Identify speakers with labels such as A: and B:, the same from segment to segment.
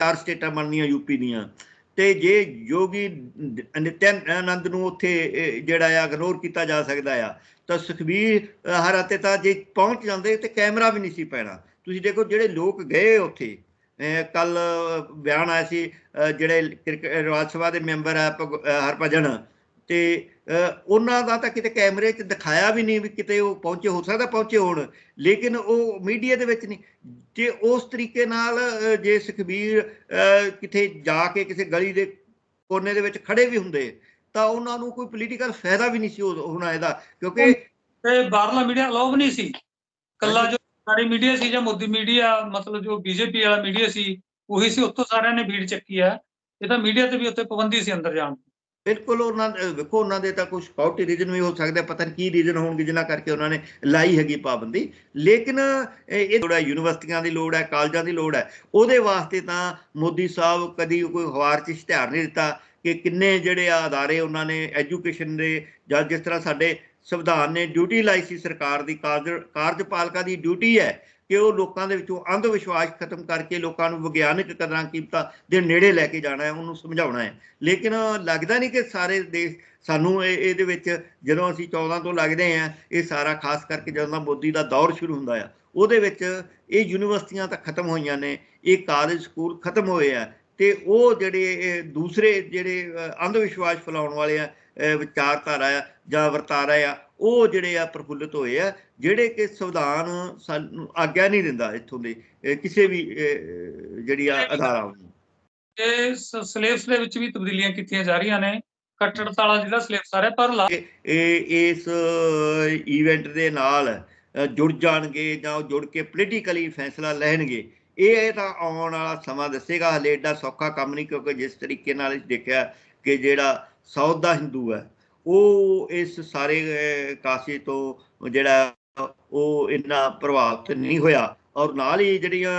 A: ਚਾਰ ਸਟੇਟਾਂ ਬਣਨੀਆਂ ਯੂਪੀ ਦੀਆਂ। ਤੇ ਜੇ ਯੋਗੀ ਨਿਤਿਆਨ ਆਨੰਦ ਨੂੰ ਉੱਥੇ ਜਿਹੜਾ ਆ ਇਗਨੋਰ ਕੀਤਾ ਜਾ ਸਕਦਾ ਆ, ਤਾਂ ਸੁਖਬੀਰ ਹਰਾ ਤੇ ਤਾਂ ਜੇ ਪਹੁੰਚ ਜਾਂਦੇ, ਤੇ ਕੈਮਰਾ ਵੀ ਨਹੀਂ ਸੀ ਪੈਣਾ। ਤੁਸੀਂ ਦੇਖੋ ਜਿਹੜੇ ਲੋਕ ਗਏ ਉੱਥੇ ਕੱਲ ਬਿਆਨ ਆਇਆ ਸੀ ਜਿਹੜੇ ਕ੍ਰਿਕਟ ਰਾਜ ਸਭਾ ਦੇ ਮੈਂਬਰ ਆ, ਭਗ- ਹਰਭਜਨ ਤੇ ਉਹਨਾਂ ਦਾ ਤਾਂ ਕਿਤੇ ਕੈਮਰੇ 'ਚ ਦਿਖਾਇਆ ਵੀ ਨਹੀਂ ਵੀ ਕਿਤੇ ਉਹ ਪਹੁੰਚੇ, ਹੋ ਸਕਦਾ ਪਹੁੰਚੇ ਹੋਣ, ਲੇਕਿਨ ਉਹ ਮੀਡੀਆ ਦੇ ਵਿੱਚ ਨਹੀਂ। ਜੇ ਉਸ ਤਰੀਕੇ ਨਾਲ ਜੇ ਸੁਖਬੀਰ ਕਿਤੇ ਜਾ ਕੇ ਕਿਸੇ ਗਲੀ ਦੇ ਕੋਨੇ ਦੇ ਵਿੱਚ ਖੜੇ ਵੀ ਹੁੰਦੇ, ਤਾਂ ਉਹਨਾਂ ਨੂੰ ਕੋਈ ਪੋਲੀਟੀਕਲ ਫਾਇਦਾ ਵੀ ਨਹੀਂ ਸੀ ਹੋ- ਹੋਣਾ ਇਹਦਾ, ਕਿਉਂਕਿ
B: ਤੇ ਬਾਹਰਲਾ ਮੀਡੀਆ ਅਲਾਉ ਨਹੀਂ ਸੀ। ਕੱਲਾ ਜੋ ਸਾਰੀ ਮੀਡੀਆ ਸੀ ਜਾਂ ਮੋਦੀ ਮੀਡੀਆ, ਮਤਲਬ ਜੋ ਬੀਜੇਪੀ ਵਾਲਾ ਮੀਡੀਆ ਸੀ, ਉਹੀ ਸੀ, ਉੱਥੋਂ ਸਾਰਿਆਂ ਨੇ ਭੀੜ ਚੱਕੀ ਆ ਇਹ ਤਾਂ ਮੀਡੀਆ ਤੇ ਵੀ ਉੱਥੇ ਪਾਬੰਦੀ ਸੀ ਅੰਦਰ ਜਾਣ ਦੀ।
A: ਬਿਲਕੁਲ ਉਹਨਾਂ, ਵੇਖੋ ਉਹਨਾਂ ਦੇ ਤਾਂ ਕੁਝ ਸਕਿਉਰਟੀ ਰੀਜਨ ਵੀ ਹੋ ਸਕਦਾ ਪਤਾ ਨਹੀਂ ਕੀ ਰੀਜਨ ਹੋਣਗੇ ਜਿਨ੍ਹਾਂ ਕਰਕੇ ਉਹਨਾਂ ਨੇ ਲਾਈ ਹੈਗੀ ਪਾਬੰਦੀ। ਲੇਕਿਨ ਇਹ ਇਹ ਯੂਨੀਵਰਸਿਟੀਆਂ ਦੀ ਲੋੜ ਹੈ, ਕਾਲਜਾਂ ਦੀ ਲੋੜ ਹੈ। ਉਹਦੇ ਵਾਸਤੇ ਤਾਂ ਮੋਦੀ ਸਾਹਿਬ ਕਦੀ ਕੋਈ ਅਖਬਾਰ 'ਚ ਇਸ਼ਤਿਹਾਰ ਨਹੀਂ ਦਿੱਤਾ ਕਿ ਕਿੰਨੇ ਜਿਹੜੇ ਆ ਅਦਾਰੇ ਉਹਨਾਂ ਨੇ ਐਜੂਕੇਸ਼ਨ ਦੇ ਜਾਂ ਜਿਸ ਤਰ੍ਹਾਂ ਸਾਡੇ ਸੰਵਿਧਾਨ ਨੇ ਡਿਊਟੀ ਲਾਈ ਸੀ ਸਰਕਾਰ ਦੀ, ਕਾਰਜ, ਕਾਰਜਪਾਲਕਾ ਦੀ ਡਿਊਟੀ ਹੈ। ਕਿ ਉਹ ਲੋਕਾਂ ਦੇ ਵਿੱਚੋਂ ਅੰਧ ਵਿਸ਼ਵਾਸ ਖਤਮ ਕਰਕੇ ਲੋਕਾਂ ਨੂੰ ਵਿਗਿਆਨਕ ਕਦਰਾਂ ਕੀਮਤਾਂ ਦੇ ਨੇੜੇ ਲੈ ਕੇ ਜਾਣਾ ਹੈ, ਉਹਨੂੰ ਸਮਝਾਉਣਾ ਹੈ। ਲੇਕਿਨ ਲੱਗਦਾ ਨਹੀਂ ਕਿ ਸਾਰੇ ਦੇਸ਼ ਸਾਨੂੰ ਇਹ, ਇਹਦੇ ਵਿੱਚ ਜਦੋਂ ਅਸੀਂ 14 ਤੋਂ ਲੱਗਦੇ ਆ ਇਹ ਸਾਰਾ ਖਾਸ ਕਰਕੇ ਜਦੋਂ ਦਾ ਮੋਦੀ ਦਾ ਦੌਰ ਸ਼ੁਰੂ ਹੁੰਦਾ ਆ, ਉਹਦੇ ਵਿੱਚ ਇਹ ਯੂਨੀਵਰਸਿਟੀਆਂ ਤਾਂ ਖਤਮ ਹੋਈਆਂ ਨੇ, ਇਹ ਕਾਲਜ, ਸਕੂਲ ਖਤਮ ਹੋਏ ਆ ਤੇ ਉਹ ਜਿਹੜੇ ਦੂਸਰੇ ਜਿਹੜੇ ਅੰਧ ਵਿਸ਼ਵਾਸ ਫੈਲਾਉਣ ਵਾਲੇ ਆ ਵਿਚਾਰਧਾਰਾ ਆ ਜਾਂ ਵਰਤਾਰਾ ਆ ਉਹ ਜਿਹੜੇ ਆ ਪ੍ਰਫੁੱਲਤ ਹੋਏ ਆ ਜਿਹੜੇ ਕਿ ਸੰਵਿਧਾਨ ਸਾਨੂੰ ਆਗਿਆ ਨਹੀਂ ਦਿੰਦਾ ਇੱਥੋਂ ਦੇ ਕਿਸੇ ਵੀ ਜਿਹੜੀ ਆ ਨੂੰ
B: ਤੇ ਸਲੇਬਸ ਦੇ ਵਿੱਚ ਵੀ ਤਬਦੀਲੀਆਂ ਕੀਤੀਆਂ ਜਾ ਰਹੀਆਂ ਨੇ ਕੱਟੜਤਾ ਵਾਲਾ ਜਿਹੜਾ ਸਲੇਬਸ ਆ ਰਿਹਾ ਪਰ ਲਾ-
A: ਇਹ ਇਸ ਇਵੈਂਟ ਦੇ ਨਾਲ ਜੁੜ ਜਾਣਗੇ ਜਾਂ ਉਹ ਜੁੜ ਕੇ ਪੋਲੀਟੀਕਲੀ ਫੈਸਲਾ ਲੈਣਗੇ ਇਹ ਤਾਂ ਆਉਣ ਵਾਲਾ ਸਮਾਂ ਦੱਸੇਗਾ ਹਲੇ ਏਡਾ ਸੌਖਾ ਕੰਮ ਨਹੀਂ ਕਿਉਂਕਿ ਜਿਸ ਤਰੀਕੇ ਨਾਲ ਦੇਖਿਆ ਕਿ ਜਿਹੜਾ ਸਾਊਥ ਦਾ ਹਿੰਦੂ ਹੈ ਉਹ ਇਸ ਸਾਰੇ ਕਾਸ਼ੀ ਤੋਂ ਜਿਹੜਾ ਉਹ ਇੰਨਾ ਪ੍ਰਭਾਵਿਤ ਨਹੀਂ ਹੋਇਆ ਔਰ ਨਾਲ ਹੀ ਜਿਹੜੀਆਂ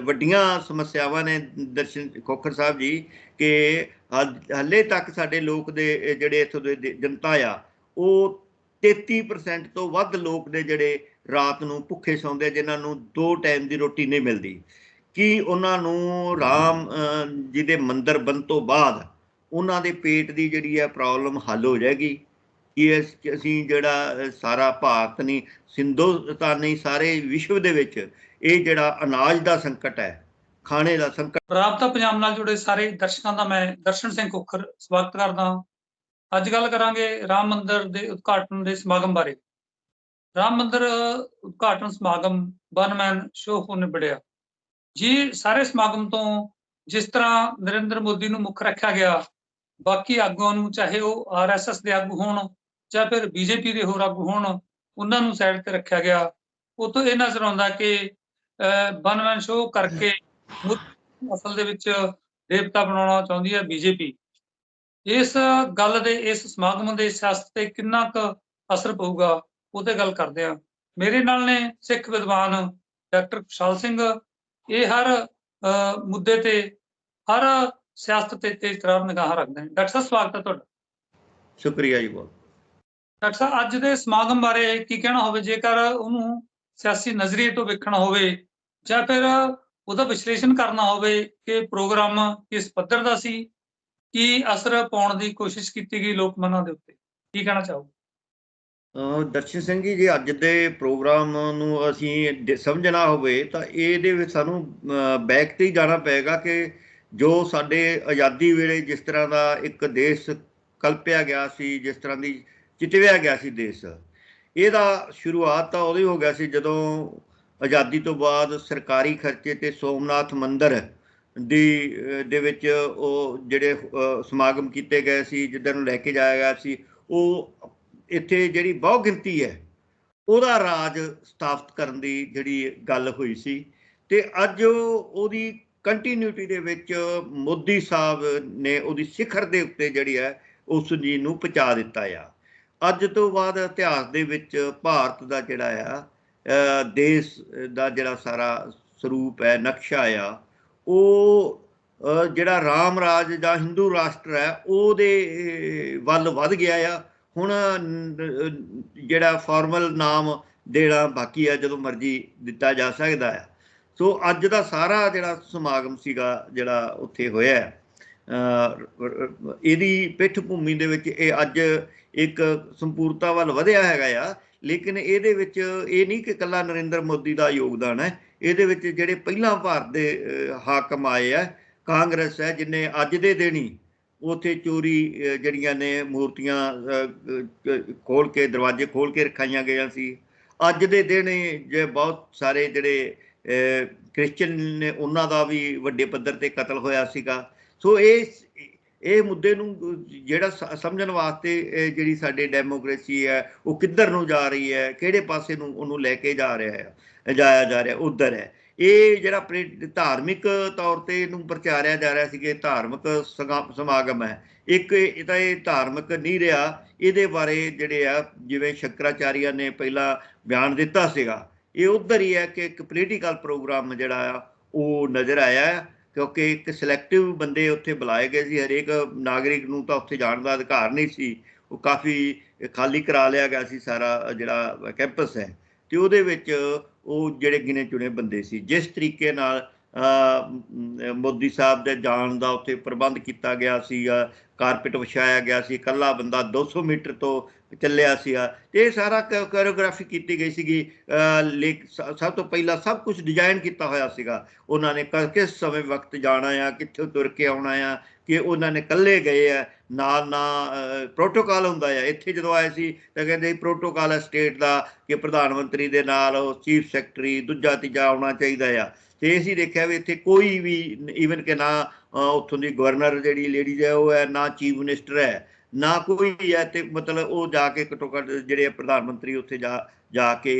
A: ਵੱਡੀਆਂ ਸਮੱਸਿਆਵਾਂ ਨੇ ਦਰਸ਼ਨ ਖੋਖਰ ਸਾਹਿਬ ਜੀ ਕਿ ਹਲ- ਤੱਕ ਸਾਡੇ ਲੋਕ ਦੇ ਜਿਹੜੇ ਇੱਥੋਂ ਦੇ ਜਨਤਾ ਆ, ਉਹ 33% ਤੋਂ ਵੱਧ ਲੋਕ ਨੇ ਜਿਹੜੇ ਰਾਤ ਨੂੰ ਭੁੱਖੇ ਸੌਂਦੇ ਜਿਨ੍ਹਾਂ ਨੂੰ ਦੋ ਟਾਈਮ ਦੀ ਰੋਟੀ ਨਹੀਂ ਮਿਲਦੀ। ਕੀ ਉਹਨਾਂ ਨੂੰ ਰਾਮ ਜੀ ਦੇ ਮੰਦਰ ਬਣ ਤੋਂ ਬਾਅਦ ਉਹਨਾਂ ਦੇ ਪੇਟ ਦੀ ਜਿਹੜੀ ਹੈ ਪ੍ਰੋਬਲਮ ਹੱਲ ਹੋ ਜਾਏਗੀ। ਇਸ- ਅਸੀਂ ਜਿਹੜਾ ਸਾਰਾ ਭਾਰਤ ਨਹੀਂ ਸਿੰਧੋਸਤਾਨ ਨਹੀਂ, ਸਾਰੇ ਵਿਸ਼ਵ ਦੇ ਵਿੱਚ ਇਹ ਜਿਹੜਾ ਅਨਾਜ ਦਾ ਸੰਕਟ ਹੈ, ਖਾਣੇ ਦਾ ਸੰਕਟ
B: ਰਾਬਤਾ ਪੰਜਾਬ ਨਾਲ ਜੁੜੇ ਸਾਰੇ ਦਰਸ਼ਕਾਂ ਦਾ ਮੈਂ ਦਰਸ਼ਨ ਸਿੰਘ ਕੋਖਰ ਸਵਾਗਤ ਕਰਦਾ ਹਾਂ। ਅੱਜ ਗੱਲ ਕਰਾਂਗੇ ਰਾਮ ਮੰਦਿਰ ਦੇ ਉਦਘਾਟਨ ਦੇ ਸਮਾਗਮ ਬਾਰੇ। ਰਾਮ ਮੰਦਿਰ ਉਦਘਾਟਨ ਸਮਾਗਮ ਵਨਮੈਨ ਸ਼ੋਅ ਹੋ ਨਿਬੜਿਆ। ਜੀ, ਸਾਰੇ ਸਮਾਗਮ ਤੋਂ ਜਿਸ ਤਰ੍ਹਾਂ ਨਰਿੰਦਰ ਮੋਦੀ ਨੂੰ ਮੁੱਖ ਰੱਖਿਆ ਗਿਆ ਬਾਕੀ ਆਗੂਆਂ ਨੂੰ ਚਾਹੇ ਉਹ ਆਰਐਸਐਸ ਦੇ ਆਗੂ ਹੋਣ ਜਾਂ ਫਿਰ ਬੀਜੇਪੀ ਦੇ ਹੋਰ ਆਗੂ ਹੋਣ ਉਹਨਾਂ ਨੂੰ ਸਾਈਡ ਤੇ ਰੱਖਿਆ ਗਿਆ। ਉਹ ਇਹ ਨਜ਼ਰ ਆਉਂਦਾ ਕਿ ਵਨਮੈਨ ਸ਼ੋਅ ਕਰਕੇ ਅਸਲ ਦੇ ਵਿੱਚ ਦੇਵਤਾ ਬਣਾਉਣਾ ਚਾਹੁੰਦੀ ਹੈ ਬੀਜੇਪੀ ਇਸ ਗੱਲ ਦੇ ਇਸ ਸਮਾਗਮ ਦੇ ਸਿਆਸਤ ਤੇ ਕਿੰਨਾ ਕੁ ਅਸਰ ਪਊਗਾ ਉਹਤੇ ਗੱਲ ਕਰਦੇ ਆ ਮੇਰੇ ਨਾਲ ਨੇ ਸਿੱਖ ਵਿਦਵਾਨ ਡਾਕਟਰ ਖੁਸ਼ਾਲ ਸਿੰਘ। ਇਹ ਹਰ ਅਹ, ਮੁੱਦੇ ਤੇ ਹਰ ਸਿਆਸਤ ਤੇ ਤੇਜ਼ ਤਰਾਰ ਨਿਗਾਹ ਰੱਖਦੇ ਨੇ। ਡਾਕਟਰ ਸਾਹਿਬ ਸਵਾਗਤ ਹੈ ਤੁਹਾਡਾ।
A: ਸ਼ੁਕਰੀਆ ਜੀ ਬਹੁਤ।
B: ਡਾਕਟਰ ਸਾਹਿਬ ਅੱਜ ਦੇ ਸਮਾਗਮ ਬਾਰੇ ਕੀ ਕਹਿਣਾ ਹੋਵੇ? ਜੇਕਰ ਉਹਨੂੰ ਸਿਆਸੀ ਨਜ਼ਰੀਏ ਤੋਂ ਵੇਖਣਾ ਹੋਵੇ ਜਾਂ ਫਿਰ ਉਹਦਾ ਵਿਸ਼ਲੇਸ਼ਣ ਕਰਨਾ ਹੋਵੇ ਕਿ ਪ੍ਰੋਗਰਾਮ ਕਿਸ ਪੱਧਰ ਦਾ ਸੀ ਕੀ ਅਸਰ ਪਾਉਣ ਦੀ ਕੋਸ਼ਿਸ਼ ਕੀਤੀ ਗਈ ਲੋਕ ਮਨਾਂ ਦੇ ਉੱਤੇ? ਕੀ ਕਹਿਣਾ ਚਾਹੋ
A: ਅਹ ਦਰਸ਼ਨ ਸਿੰਘ ਜੀ ਜੇ ਅੱਜ ਦੇ ਪ੍ਰੋਗਰਾਮ ਨੂੰ ਅਸੀਂ ਸਮਝਣਾ ਹੋਵੇ ਤਾਂ ਇਹਦੇ ਵਿੱਚ ਸਾਨੂੰ ਬੈਕ ਤੇ ਹੀ ਜਾਣਾ ਪਏਗਾ ਕਿ ਜੋ ਸਾਡੇ ਆਜ਼ਾਦੀ ਵੇਲੇ ਜਿਸ ਤਰ੍ਹਾਂ ਦਾ ਇੱਕ ਦੇਸ਼ ਕਲਪਿਆ ਗਿਆ ਸੀ, ਜਿਸ ਤਰ੍ਹਾਂ ਦੀ ਚਿਤਵਿਆ ਗਿਆ ਸੀ ਦੇਸ਼, ਇਹਦਾ ਸ਼ੁਰੂਆਤ ਤਾਂ ਉਦੋਂ ਹੀ ਹੋ ਗਿਆ ਸੀ ਜਦੋਂ ਆਜ਼ਾਦੀ ਤੋਂ ਬਾਅਦ ਸਰਕਾਰੀ ਖਰਚੇ ਤੇ ਸੋਮਨਾਥ ਮੰਦਿਰ ਦੀ ਦੇ ਵਿੱਚ ਉਹ ਜਿਹੜੇ ਸਮਾਗਮ ਕੀਤੇ ਗਏ ਸੀ ਜਿੱਦਾਂ ਨੂੰ ਲੈ ਕੇ ਜਾਇਆ ਗਿਆ ਸੀ, ਉਹ ਇੱਥੇ ਜਿਹੜੀ ਬਹੁ ਗਿਣਤੀ ਹੈ, ਉਹਦਾ ਰਾਜ ਸਥਾਪਿਤ ਕਰਨ ਦੀ ਜਿਹੜੀ ਗੱਲ ਹੋਈ ਸੀ ਤੇ ਅੱਜ ਉਹਦੀ ਕੰਟੀਨਿਊਟੀ ਦੇ ਵਿੱਚ ਮੋਦੀ ਸਾਹਿਬ ਨੇ ਉਹਦੀ ਸਿਖਰ ਦੇ ਉੱਤੇ ਜਿਹੜੀ ਹੈ, ਉਸ ਜੀ ਨੂੰ ਪਹੁੰਚਾ ਦਿੱਤਾ ਆ। ਅੱਜ ਤੋਂ ਬਾਅਦ ਇਤਿਹਾਸ ਦੇ ਵਿੱਚ ਭਾਰਤ ਦਾ ਜਿਹੜਾ ਆ ਦੇਸ਼ ਦਾ ਜਿਹੜਾ ਸਾਰਾ ਸਰੂਪ ਹੈ, ਨਕਸ਼ਾ ਆ, ਉਹ ਜਿਹੜਾ ਰਾਮ ਰਾਜ ਜਾਂ ਹਿੰਦੂ ਰਾਸ਼ਟਰ ਹੈ, ਉਹਦੇ ਵੱਲ ਵੱਧ ਗਿਆ ਆ। ਹੁਣ ਜਿਹੜਾ ਫਾਰਮਲ ਨਾਮ ਦੇਣਾ ਬਾਕੀ ਆ, ਜਦੋਂ ਮਰਜ਼ੀ ਦਿੱਤਾ ਜਾ ਸਕਦਾ ਆ। ਸੋ ਅੱਜ ਦਾ ਸਾਰਾ ਜਿਹੜਾ ਸਮਾਗਮ ਸੀਗਾ ਜਿਹੜਾ ਉੱਥੇ ਹੋਇਆ ਇਹਦੀ ਪਿੱਠ ਭੂਮੀ ਦੇ ਵਿੱਚ ਇਹ ਅੱਜ ਇੱਕ ਸੰਪੂਰਤਾ ਵੱਲ ਵਧਿਆ ਹੈਗਾ ਆ, ਲੇਕਿਨ ਇਹਦੇ ਵਿੱਚ ਇਹ ਨਹੀਂ ਕਿ ਇਕੱਲਾ ਨਰਿੰਦਰ ਮੋਦੀ ਦਾ ਯੋਗਦਾਨ ਹੈ, ਇਹਦੇ ਵਿੱਚ ਜਿਹੜੇ ਪਹਿਲਾਂ ਭਾਰਤ ਦੇ ਹਾਕਮ ਆਏ ਆ, ਕਾਂਗਰਸ ਹੈ, ਜਿਨੇ ਅੱਜ ਦੇ ਦਿਨ ਹੀ ਉਥੇ ਚੋਰੀ ਜਿਹੜੀਆਂ ਨੇ ਮੂਰਤੀਆਂ ਖੋਲ ਕੇ, ਦਰਵਾਜ਼ੇ ਖੋਲ ਕੇ ਰਖਾਈਆਂ ਗਈਆਂ ਸੀ, ਅੱਜ ਦੇ ਦਿਨ ਜੇ ਬਹੁਤ ਸਾਰੇ ਜਿਹੜੇ ਕ੍ਰਿਸਚੀਅਨ ਨੇ ਉਹਨਾਂ ਦਾ ਵੀ ਵੱਡੇ ਪੱਧਰ ਤੇ ਕਤਲ ਹੋਇਆ ਸੀਗਾ। ਸੋ ਇਹ ਇਹ ਮੁੱਦੇ ਨੂੰ ਜਿਹੜਾ ਸ- ਸਮਝਣ ਵਾਸਤੇ ਇਹ ਜਿਹੜੀ ਸਾਡੇ ਡੈਮੋਕ੍ਰੇਸੀ ਹੈ, ਉਹ ਕਿੱਧਰ ਨੂੰ ਜਾ ਰਹੀ ਹੈ, ਕਿਹੜੇ ਪਾਸੇ ਨੂੰ ਉਹਨੂੰ ਲੈ ਕੇ ਜਾ ਰਿਹਾ ਹੈ, ਜਾਇਆ ਜਾ ਰਿਹਾ, ਉਧਰ ਹੈ। ਇਹ ਜਿਹੜਾ ਆਪਣੇ ਧਾਰਮਿਕ ਤੌਰ ਤੇ ਇਹਨੂੰ ਪ੍ਰਚਾਰਿਆ ਜਾ ਰਿਹਾ ਸੀਗੇ ਧਾਰਮਿਕ ਸਗਾ- ਸਮਾਗਮ ਹੈ। ਇੱਕ ਇਹ ਤਾਂ ਇਹ ਧਾਰਮਿਕ ਨਹੀਂ ਰਿਹਾ, ਇਹਦੇ ਬਾਰੇ ਜਿਹੜੇ ਆ, ਜਿਵੇਂ ਸ਼ੰਕਰਾਚਾਰੀਆ ਨੇ ਪਹਿਲਾਂ ਬਿਆਨ ਦਿੱਤਾ ਸੀਗਾ। ਇਹ ਉਧਰ ਹੀ ਹੈ ਕਿ ਇੱਕ ਪੋਲੀਟੀਕਲ ਪ੍ਰੋਗਰਾਮ ਜਿਹੜਾ ਆ, ਉਹ ਨਜ਼ਰ ਆਇਆ ਹੈ, ਕਿਉਂਕਿ ਇੱਕ ਸਿਲੈਕਟਿਵ ਬੰਦੇ ਉੱਥੇ ਬੁਲਾਏ ਗਏ ਸੀ, ਹਰੇਕ ਨਾਗਰਿਕ ਨੂੰ ਤਾਂ ਉੱਥੇ ਜਾਣ ਦਾ ਅਧਿਕਾਰ ਨਹੀਂ ਸੀ, ਉਹ ਕਾਫੀ ਖਾਲੀ ਕਰਾ ਲਿਆ ਗਿਆ ਸੀ ਸਾਰਾ ਜਿਹੜਾ ਕੈਂਪਸ ਹੈ, ਤੇ ਉਹਦੇ ਵਿੱਚ ਉਹ ਜਿਹੜੇ ਗਿਣੇ ਚੁਣੇ ਬੰਦੇ ਸੀ, ਜਿਸ ਤਰੀਕੇ ਨਾਲ ਮੋਦੀ ਸਾਹਿਬ ਦੇ ਜਾਣ ਦਾ ਉੱਥੇ ਪ੍ਰਬੰਧ ਕੀਤਾ ਗਿਆ ਸੀ ਕਾਰਪੇਟ ਵਿਛਾਇਆ ਗਿਆ ਸੀ, ਇਕੱਲਾ ਬੰਦਾ 200 ਮੀਟਰ ਤੋਂ ਚੱਲਿਆ ਸੀਗਾ। ਤੇ ਇਹ ਸਾਰਾ ਕੋਰੀਓਗ੍ਰਾਫੀ ਕੀਤੀ ਗਈ ਸੀਗੀ। ਲੇਕ, ਸ- ਸਭ ਤੋਂ ਪਹਿਲਾਂ ਸਭ ਕੁਝ ਡਿਜ਼ਾਈਨ ਕੀਤਾ ਹੋਇਆ ਸੀਗਾ। ਉਹਨਾਂ ਨੇ ਕ- ਕਿਸ ਸਮੇਂ ਵਕਤ ਜਾਣਾ ਆ, ਕਿੱਥੋਂ ਤੁਰ ਕੇ ਆਉਣਾ ਆ, ਕਿ ਉਹਨਾਂ ਨੇ ਇਕੱਲੇ ਗਏ ਆ, ਨਾਲ ਨਾ ਪ੍ਰੋਟੋਕਾਲ ਹੁੰਦਾ ਆ। ਇੱਥੇ ਜਦੋਂ ਆਏ ਸੀ, ਤਾਂ ਕਹਿੰਦੇ ਪ੍ਰੋਟੋਕਾਲ ਹੈ ਸਟੇਟ ਦਾ, ਕਿ ਪ੍ਰਧਾਨ ਮੰਤਰੀ ਦੇ ਨਾਲ ਉਹ ਚੀਫ ਸੈਕਟਰੀ ਦੂਜਾ ਤੀਜਾ ਆਉਣਾ ਚਾਹੀਦਾ ਆ। ਤੇ ਅਸੀਂ ਦੇਖਿਆ ਵੀ ਇੱਥੇ ਕੋਈ ਵੀ ਈਵਨ ਕਿ ਨਾ ਉੱਥੋਂ ਦੀ ਗਵਰਨਰ ਜਿਹੜੀ ਲੇਡੀਜ਼ ਹੈ ਉਹ ਹੈ ਨਾ ਚੀਫ ਮਿਨਿਸਟਰ ਹੈ ਨਾ ਕੋਈ ਹੈ ਤੇ ਮਤਲਬ ਉਹ ਜਾ ਕੇ ਘੱਟੋ ਘੱਟ ਜਿਹੜੇ ਪ੍ਰਧਾਨ ਮੰਤਰੀ ਉੱਥੇ ਜਾ ਜਾ ਕੇ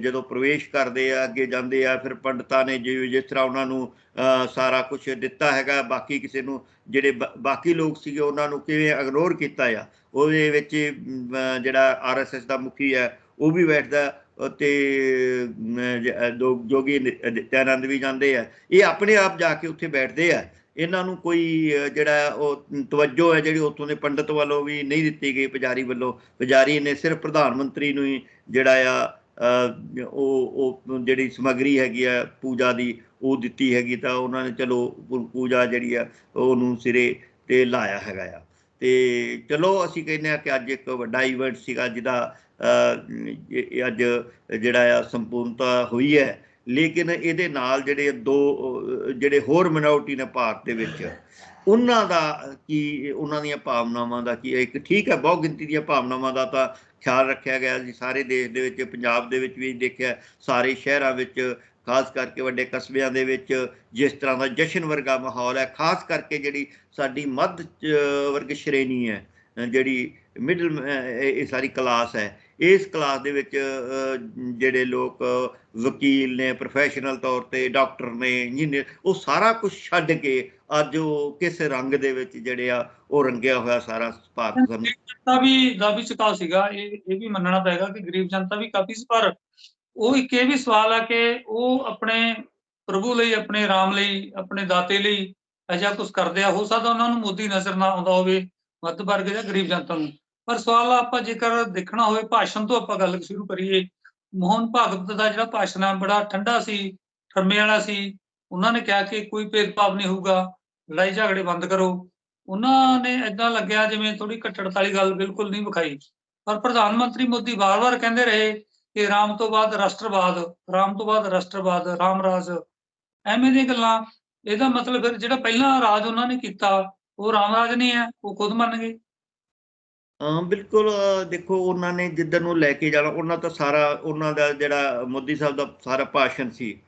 A: ਜਦੋਂ ਪ੍ਰਵੇਸ਼ ਕਰਦੇ ਆ ਅੱਗੇ ਜਾਂਦੇ ਆ ਫਿਰ ਪੰਡਤਾਂ ਨੇ ਜਿਵੇਂ ਜਿਸ ਤਰ੍ਹਾਂ ਉਹਨਾਂ ਨੂੰ ਸਾਰਾ ਕੁਝ ਦਿੱਤਾ ਹੈਗਾ ਬਾਕੀ ਕਿਸੇ ਨੂੰ ਜਿਹੜੇ ਬ- ਬਾਕੀ ਲੋਕ ਸੀਗੇ ਉਹਨਾਂ ਨੂੰ ਕਿਵੇਂ ਇਗਨੋਰ ਕੀਤਾ ਆ ਉਹਦੇ ਵਿੱਚ ਅਮ, ਅ, ਜਿਹੜਾ ਆਰਐਸਐਸ ਦਾ ਮੁਖੀ ਹੈ ਉਹ ਵੀ ਬੈਠਦਾ ਤੇ ਅਮ, ਜੋਗੀ ਨਿਤਿਆਨੰਦ ਵੀ ਜਾਂਦੇ ਆ। ਇਹ ਆਪਣੇ ਆਪ ਜਾ ਕੇ ਉੱਥੇ ਬੈਠਦੇ ਆ। ਇਹਨਾਂ ਨੂੰ ਕੋਈ ਜਿਹੜਾ ਉਹ ਤਵੱਜੋ ਹੈ ਜਿਹੜੀ ਉੱਥੋਂ ਦੇ ਪੰਡਤ ਵੱਲੋਂ ਵੀ ਨਹੀਂ ਦਿੱਤੀ ਗਈ ਪੁਜਾਰੀ ਵੱਲੋਂ। ਪੁਜਾਰੀ ਨੇ ਸਿਰਫ ਪ੍ਰਧਾਨ ਮੰਤਰੀ ਨੂੰ ਹੀ ਜਿਹੜਾ ਆ ਉਹ ਉਹ ਜਿਹੜੀ ਸਮੱਗਰੀ ਹੈਗੀ ਆ ਪੂਜਾ ਦੀ ਉਹ ਦਿੱਤੀ ਹੈਗੀ। ਤਾਂ ਉਹਨਾਂ ਨੇ ਚਲੋ ਪੂਜਾ ਜਿਹੜੀ ਆ ਉਹਨੂੰ ਸਿਰੇ ਤੇ ਲਾਇਆ ਹੈਗਾ ਆ। ਤੇ ਚਲੋ ਅਸੀਂ ਕਹਿੰਦੇ ਆ ਕਿ ਅੱਜ ਇੱਕ ਵੱਡਾ ਇਵੈਂਟ ਸੀਗਾ ਜਿਹਦਾ ਅੱਜ ਜਿਹੜਾ ਆ ਸੰਪੂਰਨਤਾ ਹੋਈ ਹੈ। ਲੇਕਿਨ ਇਹਦੇ ਨਾਲ ਜਿਹੜੇ ਦੋ ਜਿਹੜੇ ਹੋਰ ਮਿਨੋਰਟੀ ਨੇ ਭਾਰਤ ਦੇ ਵਿੱਚ, ਉਹਨਾਂ ਦਾ ਕੀ, ਉਹਨਾਂ ਦੀਆਂ ਭਾਵਨਾਵਾਂ ਦਾ ਕੀ ਇੱਕ ਠੀਕ ਹੈ ਬਹੁ ਗਿਣਤੀ ਦੀਆਂ ਭਾਵਨਾਵਾਂ ਦਾ ਤਾਂ ਖਿਆਲ ਰੱਖਿਆ ਗਿਆ ਜੀ। ਸਾਰੇ ਦੇਸ਼ ਦੇ ਵਿੱਚ, ਪੰਜਾਬ ਦੇ ਵਿੱਚ ਵੀ ਦੇਖਿਆ, ਸਾਰੇ ਸ਼ਹਿਰਾਂ ਵਿੱਚ, ਖਾਸ ਕਰਕੇ ਵੱਡੇ ਕਸਬਿਆਂ ਦੇ ਵਿੱਚ ਜਿਸ ਤਰ੍ਹਾਂ ਦਾ ਜਸ਼ਨ ਵਰਗਾ ਮਾਹੌਲ ਹੈ, ਖਾਸ ਕਰਕੇ ਜਿਹੜੀ ਸਾਡੀ ਮੱਧ ਵਰਗ ਸ਼੍ਰੇਣੀ ਹੈ, ਜਿਹੜੀ ਮਿਡਲ ਇਹ ਸਾਰੀ ਕਲਾਸ ਹੈ ਇਸ ਕਲਾਸ ਦੇ ਵਿੱਚ ਜਿਹੜੇ ਲੋਕ ਵਕੀਲ ਨੇ ਪ੍ਰੋਫੈਸ਼ਨਲ ਤੌਰ ਤੇ ਡਾਕਟਰ ਨੇ ਇੰਜੀਨੀਅਰ ਉਹ ਸਾਰਾ ਕੁਝ ਛੱਡ ਕੇ ਅੱਜ ਉਹ ਕਿਸ ਰੰਗ ਦੇ ਵਿੱਚ ਜਿਹੜੇ ਆ ਉਹ ਰੰਗਿਆ ਹੋਇਆ ਸਾਰਾ ਭਾਰਤ
B: ਜਨਤਾ ਵੀ ਦਾ ਵੀ ਝੁਕਾਅ ਸੀਗਾ। ਇਹ ਇਹ ਵੀ ਮੰਨਣਾ ਪਏਗਾ ਕਿ ਗਰੀਬ ਜਨਤਾ ਵੀ ਕਾਫੀ ਸੀ ਪਰ ਉਹ ਇੱਕ ਇਹ ਵੀ ਸਵਾਲ ਆ ਕਿ ਉਹ ਆਪਣੇ ਪ੍ਰਭੂ ਲਈ ਆਪਣੇ ਰਾਮ ਲਈ ਆਪਣੇ ਦਾਤੇ ਲਈ ਅਜਿਹਾ ਕੁਝ ਕਰਦੇ ਆ। ਹੋ ਸਕਦਾ ਉਹਨਾਂ ਨੂੰ ਮੋਦੀ ਨਜ਼ਰ ਨਾ ਆਉਂਦਾ ਹੋਵੇ ਮੱਧ ਵਰਗ ਜਾਂ ਗਰੀਬ ਜਨਤਾ ਨੂੰ। ਪਰ ਸਵਾਲ ਆਪਾਂ ਜੇਕਰ ਦੇਖਣਾ ਹੋਵੇ, ਭਾਸ਼ਣ ਤੋਂ ਆਪਾਂ ਗੱਲ ਸ਼ੁਰੂ ਕਰੀਏ। ਮੋਹਨ ਭਾਗਵਤ ਦਾ ਜਿਹੜਾ ਭਾਸ਼ਣ ਆ, ਬੜਾ ਠੰਡਾ ਸੀ, ਠਰਮੇ ਵਾਲਾ ਸੀ। ਉਹਨਾਂ ਨੇ ਕਿਹਾ ਕਿ ਕੋਈ ਭੇਦਭਾਵ ਨਹੀਂ ਹੋਊਗਾ, ਲੜਾਈ ਝਗੜੇ ਬੰਦ ਕਰੋ। ਉਹਨਾਂ ਨੇ ਇਦਾਂ ਲੱਗਿਆ ਜਿਵੇਂ ਥੋੜੀ ਕੱਟੜਤਾ ਵਾਲੀ ਗੱਲ ਬਿਲਕੁਲ ਨਹੀਂ ਵਿਖਾਈ। ਪਰ ਪ੍ਰਧਾਨ ਮੰਤਰੀ ਮੋਦੀ ਵਾਰ-ਵਾਰ ਕਹਿੰਦੇ ਰਹੇ ਕਿ ਰਾਮ ਤੋਂ ਬਾਅਦ ਰਾਸ਼ਟਰਵਾਦ, ਰਾਮ ਤੋਂ ਬਾਅਦ ਰਾਸ਼ਟਰਵਾਦ ਰਾਮ ਰਾਜ ਐਵੇਂ ਦੀਆਂ ਗੱਲਾਂ, ਇਹਦਾ ਮਤਲਬ ਫਿਰ ਜਿਹੜਾ ਪਹਿਲਾਂ ਰਾਜ ਉਹਨਾਂ ਨੇ ਕੀਤਾ, ਉਹ ਰਾਮ ਰਾਜ ਨਹੀਂ ਹੈ, ਉਹ ਖੁਦ ਮੰਨ ਗਏ।
A: ਹਾਂ ਬਿਲਕੁਲ ਦੇਖੋ ਉਹਨਾਂ ਨੇ ਜਿੱਦਨ ਨੂੰ ਲੈ ਕੇ ਜਾਣਾ ਉਹਨਾਂ ਦਾ ਸਾਰਾ ਉਹਨਾਂ ਦਾ ਜਿਹੜਾ ਮੋਦੀ ਸਾਹਿਬ ਦਾ ਸਾਰਾ ਭਾਸ਼ਣ ਸੀ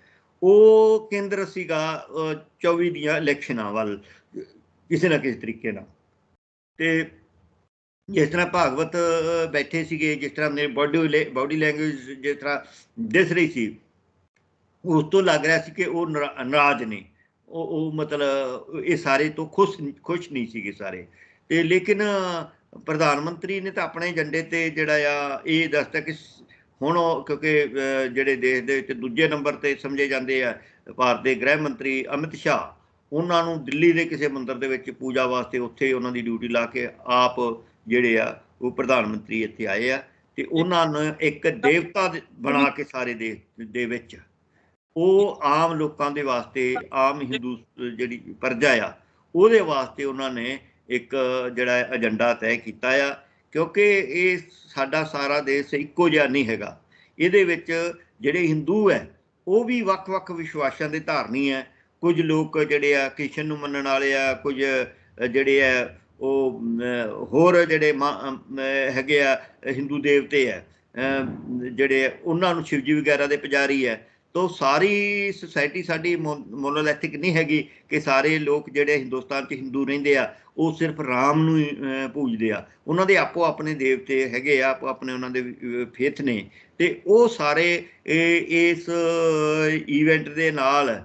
A: ਉਹ ਕੇਂਦਰ ਸੀਗਾ ਅ, 24 ਦੀਆਂ ਇਲੈਕਸ਼ਨਾਂ ਵੱਲ ਕਿਸੇ ਨਾ ਕਿਸੇ ਤਰੀਕੇ ਨਾਲ। ਤੇ ਜਿਸ ਤਰ੍ਹਾਂ ਭਾਗਵਤ ਬੈਠੇ ਸੀਗੇ ਜਿਸ ਤਰ੍ਹਾਂ ਮੇਰੇ ਬਾਡੀ ਬਾਡੀ ਲੈਂਗੁਏਜ ਜਿਸ ਤਰ੍ਹਾਂ ਦਿਸ ਰਹੀ ਸੀ ਉਸ ਤੋਂ ਲੱਗ ਰਿਹਾ ਸੀ ਕਿ ਉਹ ਨਰਾ- ਨਾਰਾਜ਼ ਨੇ। ਉਹ ਉਹ ਮਤਲਬ ਇਹ ਸਾਰੇ ਤੋਂ ਖੁਸ਼ ਖੁਸ਼ ਨਹੀਂ ਸੀਗੇ ਸਾਰੇ। ਤੇ ਲੇਕਿਨ ਪ੍ਰਧਾਨ ਮੰਤਰੀ ਨੇ ਤਾਂ ਆਪਣੇ ਏਜੰਡੇ ਤੇ ਜਿਹੜਾ ਆ, ਇਹ ਦੱਸਤਾ ਕਿ ਹੁਣ ਉਹ ਕਿਉਂਕਿ ਜਿਹੜੇ ਦੇਸ਼ ਦੇ ਵਿੱਚ ਦੂਜੇ ਨੰਬਰ ਤੇ ਸਮਝੇ ਜਾਂਦੇ ਆ, ਭਾਰਤ ਦੇ ਗ੍ਰਹਿ ਮੰਤਰੀ ਅਮਿਤ ਸ਼ਾਹ, ਉਹਨਾਂ ਨੂੰ ਦਿੱਲੀ ਦੇ ਕਿਸੇ ਮੰਦਰ ਦੇ ਵਿੱਚ ਪੂਜਾ ਵਾਸਤੇ ਉੱਥੇ ਉਹਨਾਂ ਦੀ ਡਿਊਟੀ ਲਾ ਕੇ ਆਪ ਜਿਹੜੇ ਆ, ਉਹ ਪ੍ਰਧਾਨ ਮੰਤਰੀ ਇੱਥੇ ਆਏ ਆ ਤੇ ਉਹਨਾਂ ਨੂੰ ਇੱਕ ਦੇਵਤਾ ਬਣਾ ਕੇ ਸਾਰੇ ਦੇਸ਼ ਦੇ ਵਿੱਚ। ਉਹ ਆਮ ਲੋਕਾਂ ਦੇ ਵਾਸਤੇ, ਆਮ ਹਿੰਦੂ, ਜਿਹੜੀ ਪਰਜਾ ਆ, ਉਹਦੇ ਵਾਸਤੇ ਉਹਨਾਂ ਨੇ ਇੱਕ ਜਿਹੜਾ ਏਜੰਡਾ ਤੈਅ ਕੀਤਾ ਆ, ਕਿਉਂਕਿ ਇਹ ਸਾਡਾ ਸਾਰਾ ਦੇਸ਼ ਇੱਕੋ ਜਿਹਾ ਨਹੀਂ ਹੈਗਾ। ਇਹਦੇ ਵਿੱਚ ਜਿਹੜੇ ਹਿੰਦੂ ਹੈ, ਉਹ ਵੀ ਵੱਖ-ਵੱਖ ਵਿਸ਼ਵਾਸਾਂ ਦੇ ਧਾਰਨੀ ਹੈ। ਕੁਝ ਲੋਕ ਜਿਹੜੇ ਆ ਕ੍ਰਿਸ਼ਨ ਨੂੰ ਮੰਨਣ ਵਾਲੇ ਆ, ਕੁਝ ਜਿਹੜੇ ਆ ਉਹ ਹੋਰ ਜਿਹੜੇ ਮਾ- ਹੈਗੇ ਆ ਹਿੰਦੂ ਦੇਵਤੇ ਆ ਜਿਹੜੇ ਉਹਨਾਂ ਨੂੰ ਸ਼ਿਵਜੀ ਵਗੈਰਾ ਦੇ ਪੁਜਾਰੀ ਹੈ ਤੋ ਸਾਰੀ ਸੁਸਾਇਟੀ ਸਾਡੀ ਮੋਨੋਲੈਥਿਕ ਨਹੀਂ ਹੈਗੀ ਕਿ ਸਾਰੇ ਲੋਕ ਜਿਹੜੇ ਹਿੰਦੁਸਤਾਨ 'ਚ ਹਿੰਦੂ ਰਹਿੰਦੇ ਆ, ਉਹ ਸਿਰਫ ਰਾਮ ਨੂੰ ਹੀ ਪੂਜਦੇ ਆ। ਉਹਨਾਂ ਦੇ ਆਪੋ ਆਪਣੇ ਦੇਵਤੇ ਹੈਗੇ ਆ, ਆਪੋ ਆਪਣੇ ਉਹਨਾਂ ਦੇ ਫੇਥ ਨੇ। ਤੇ ਉਹ ਸਾਰੇ ਇਸ ਇਵੈਂਟ ਦੇ ਨਾਲ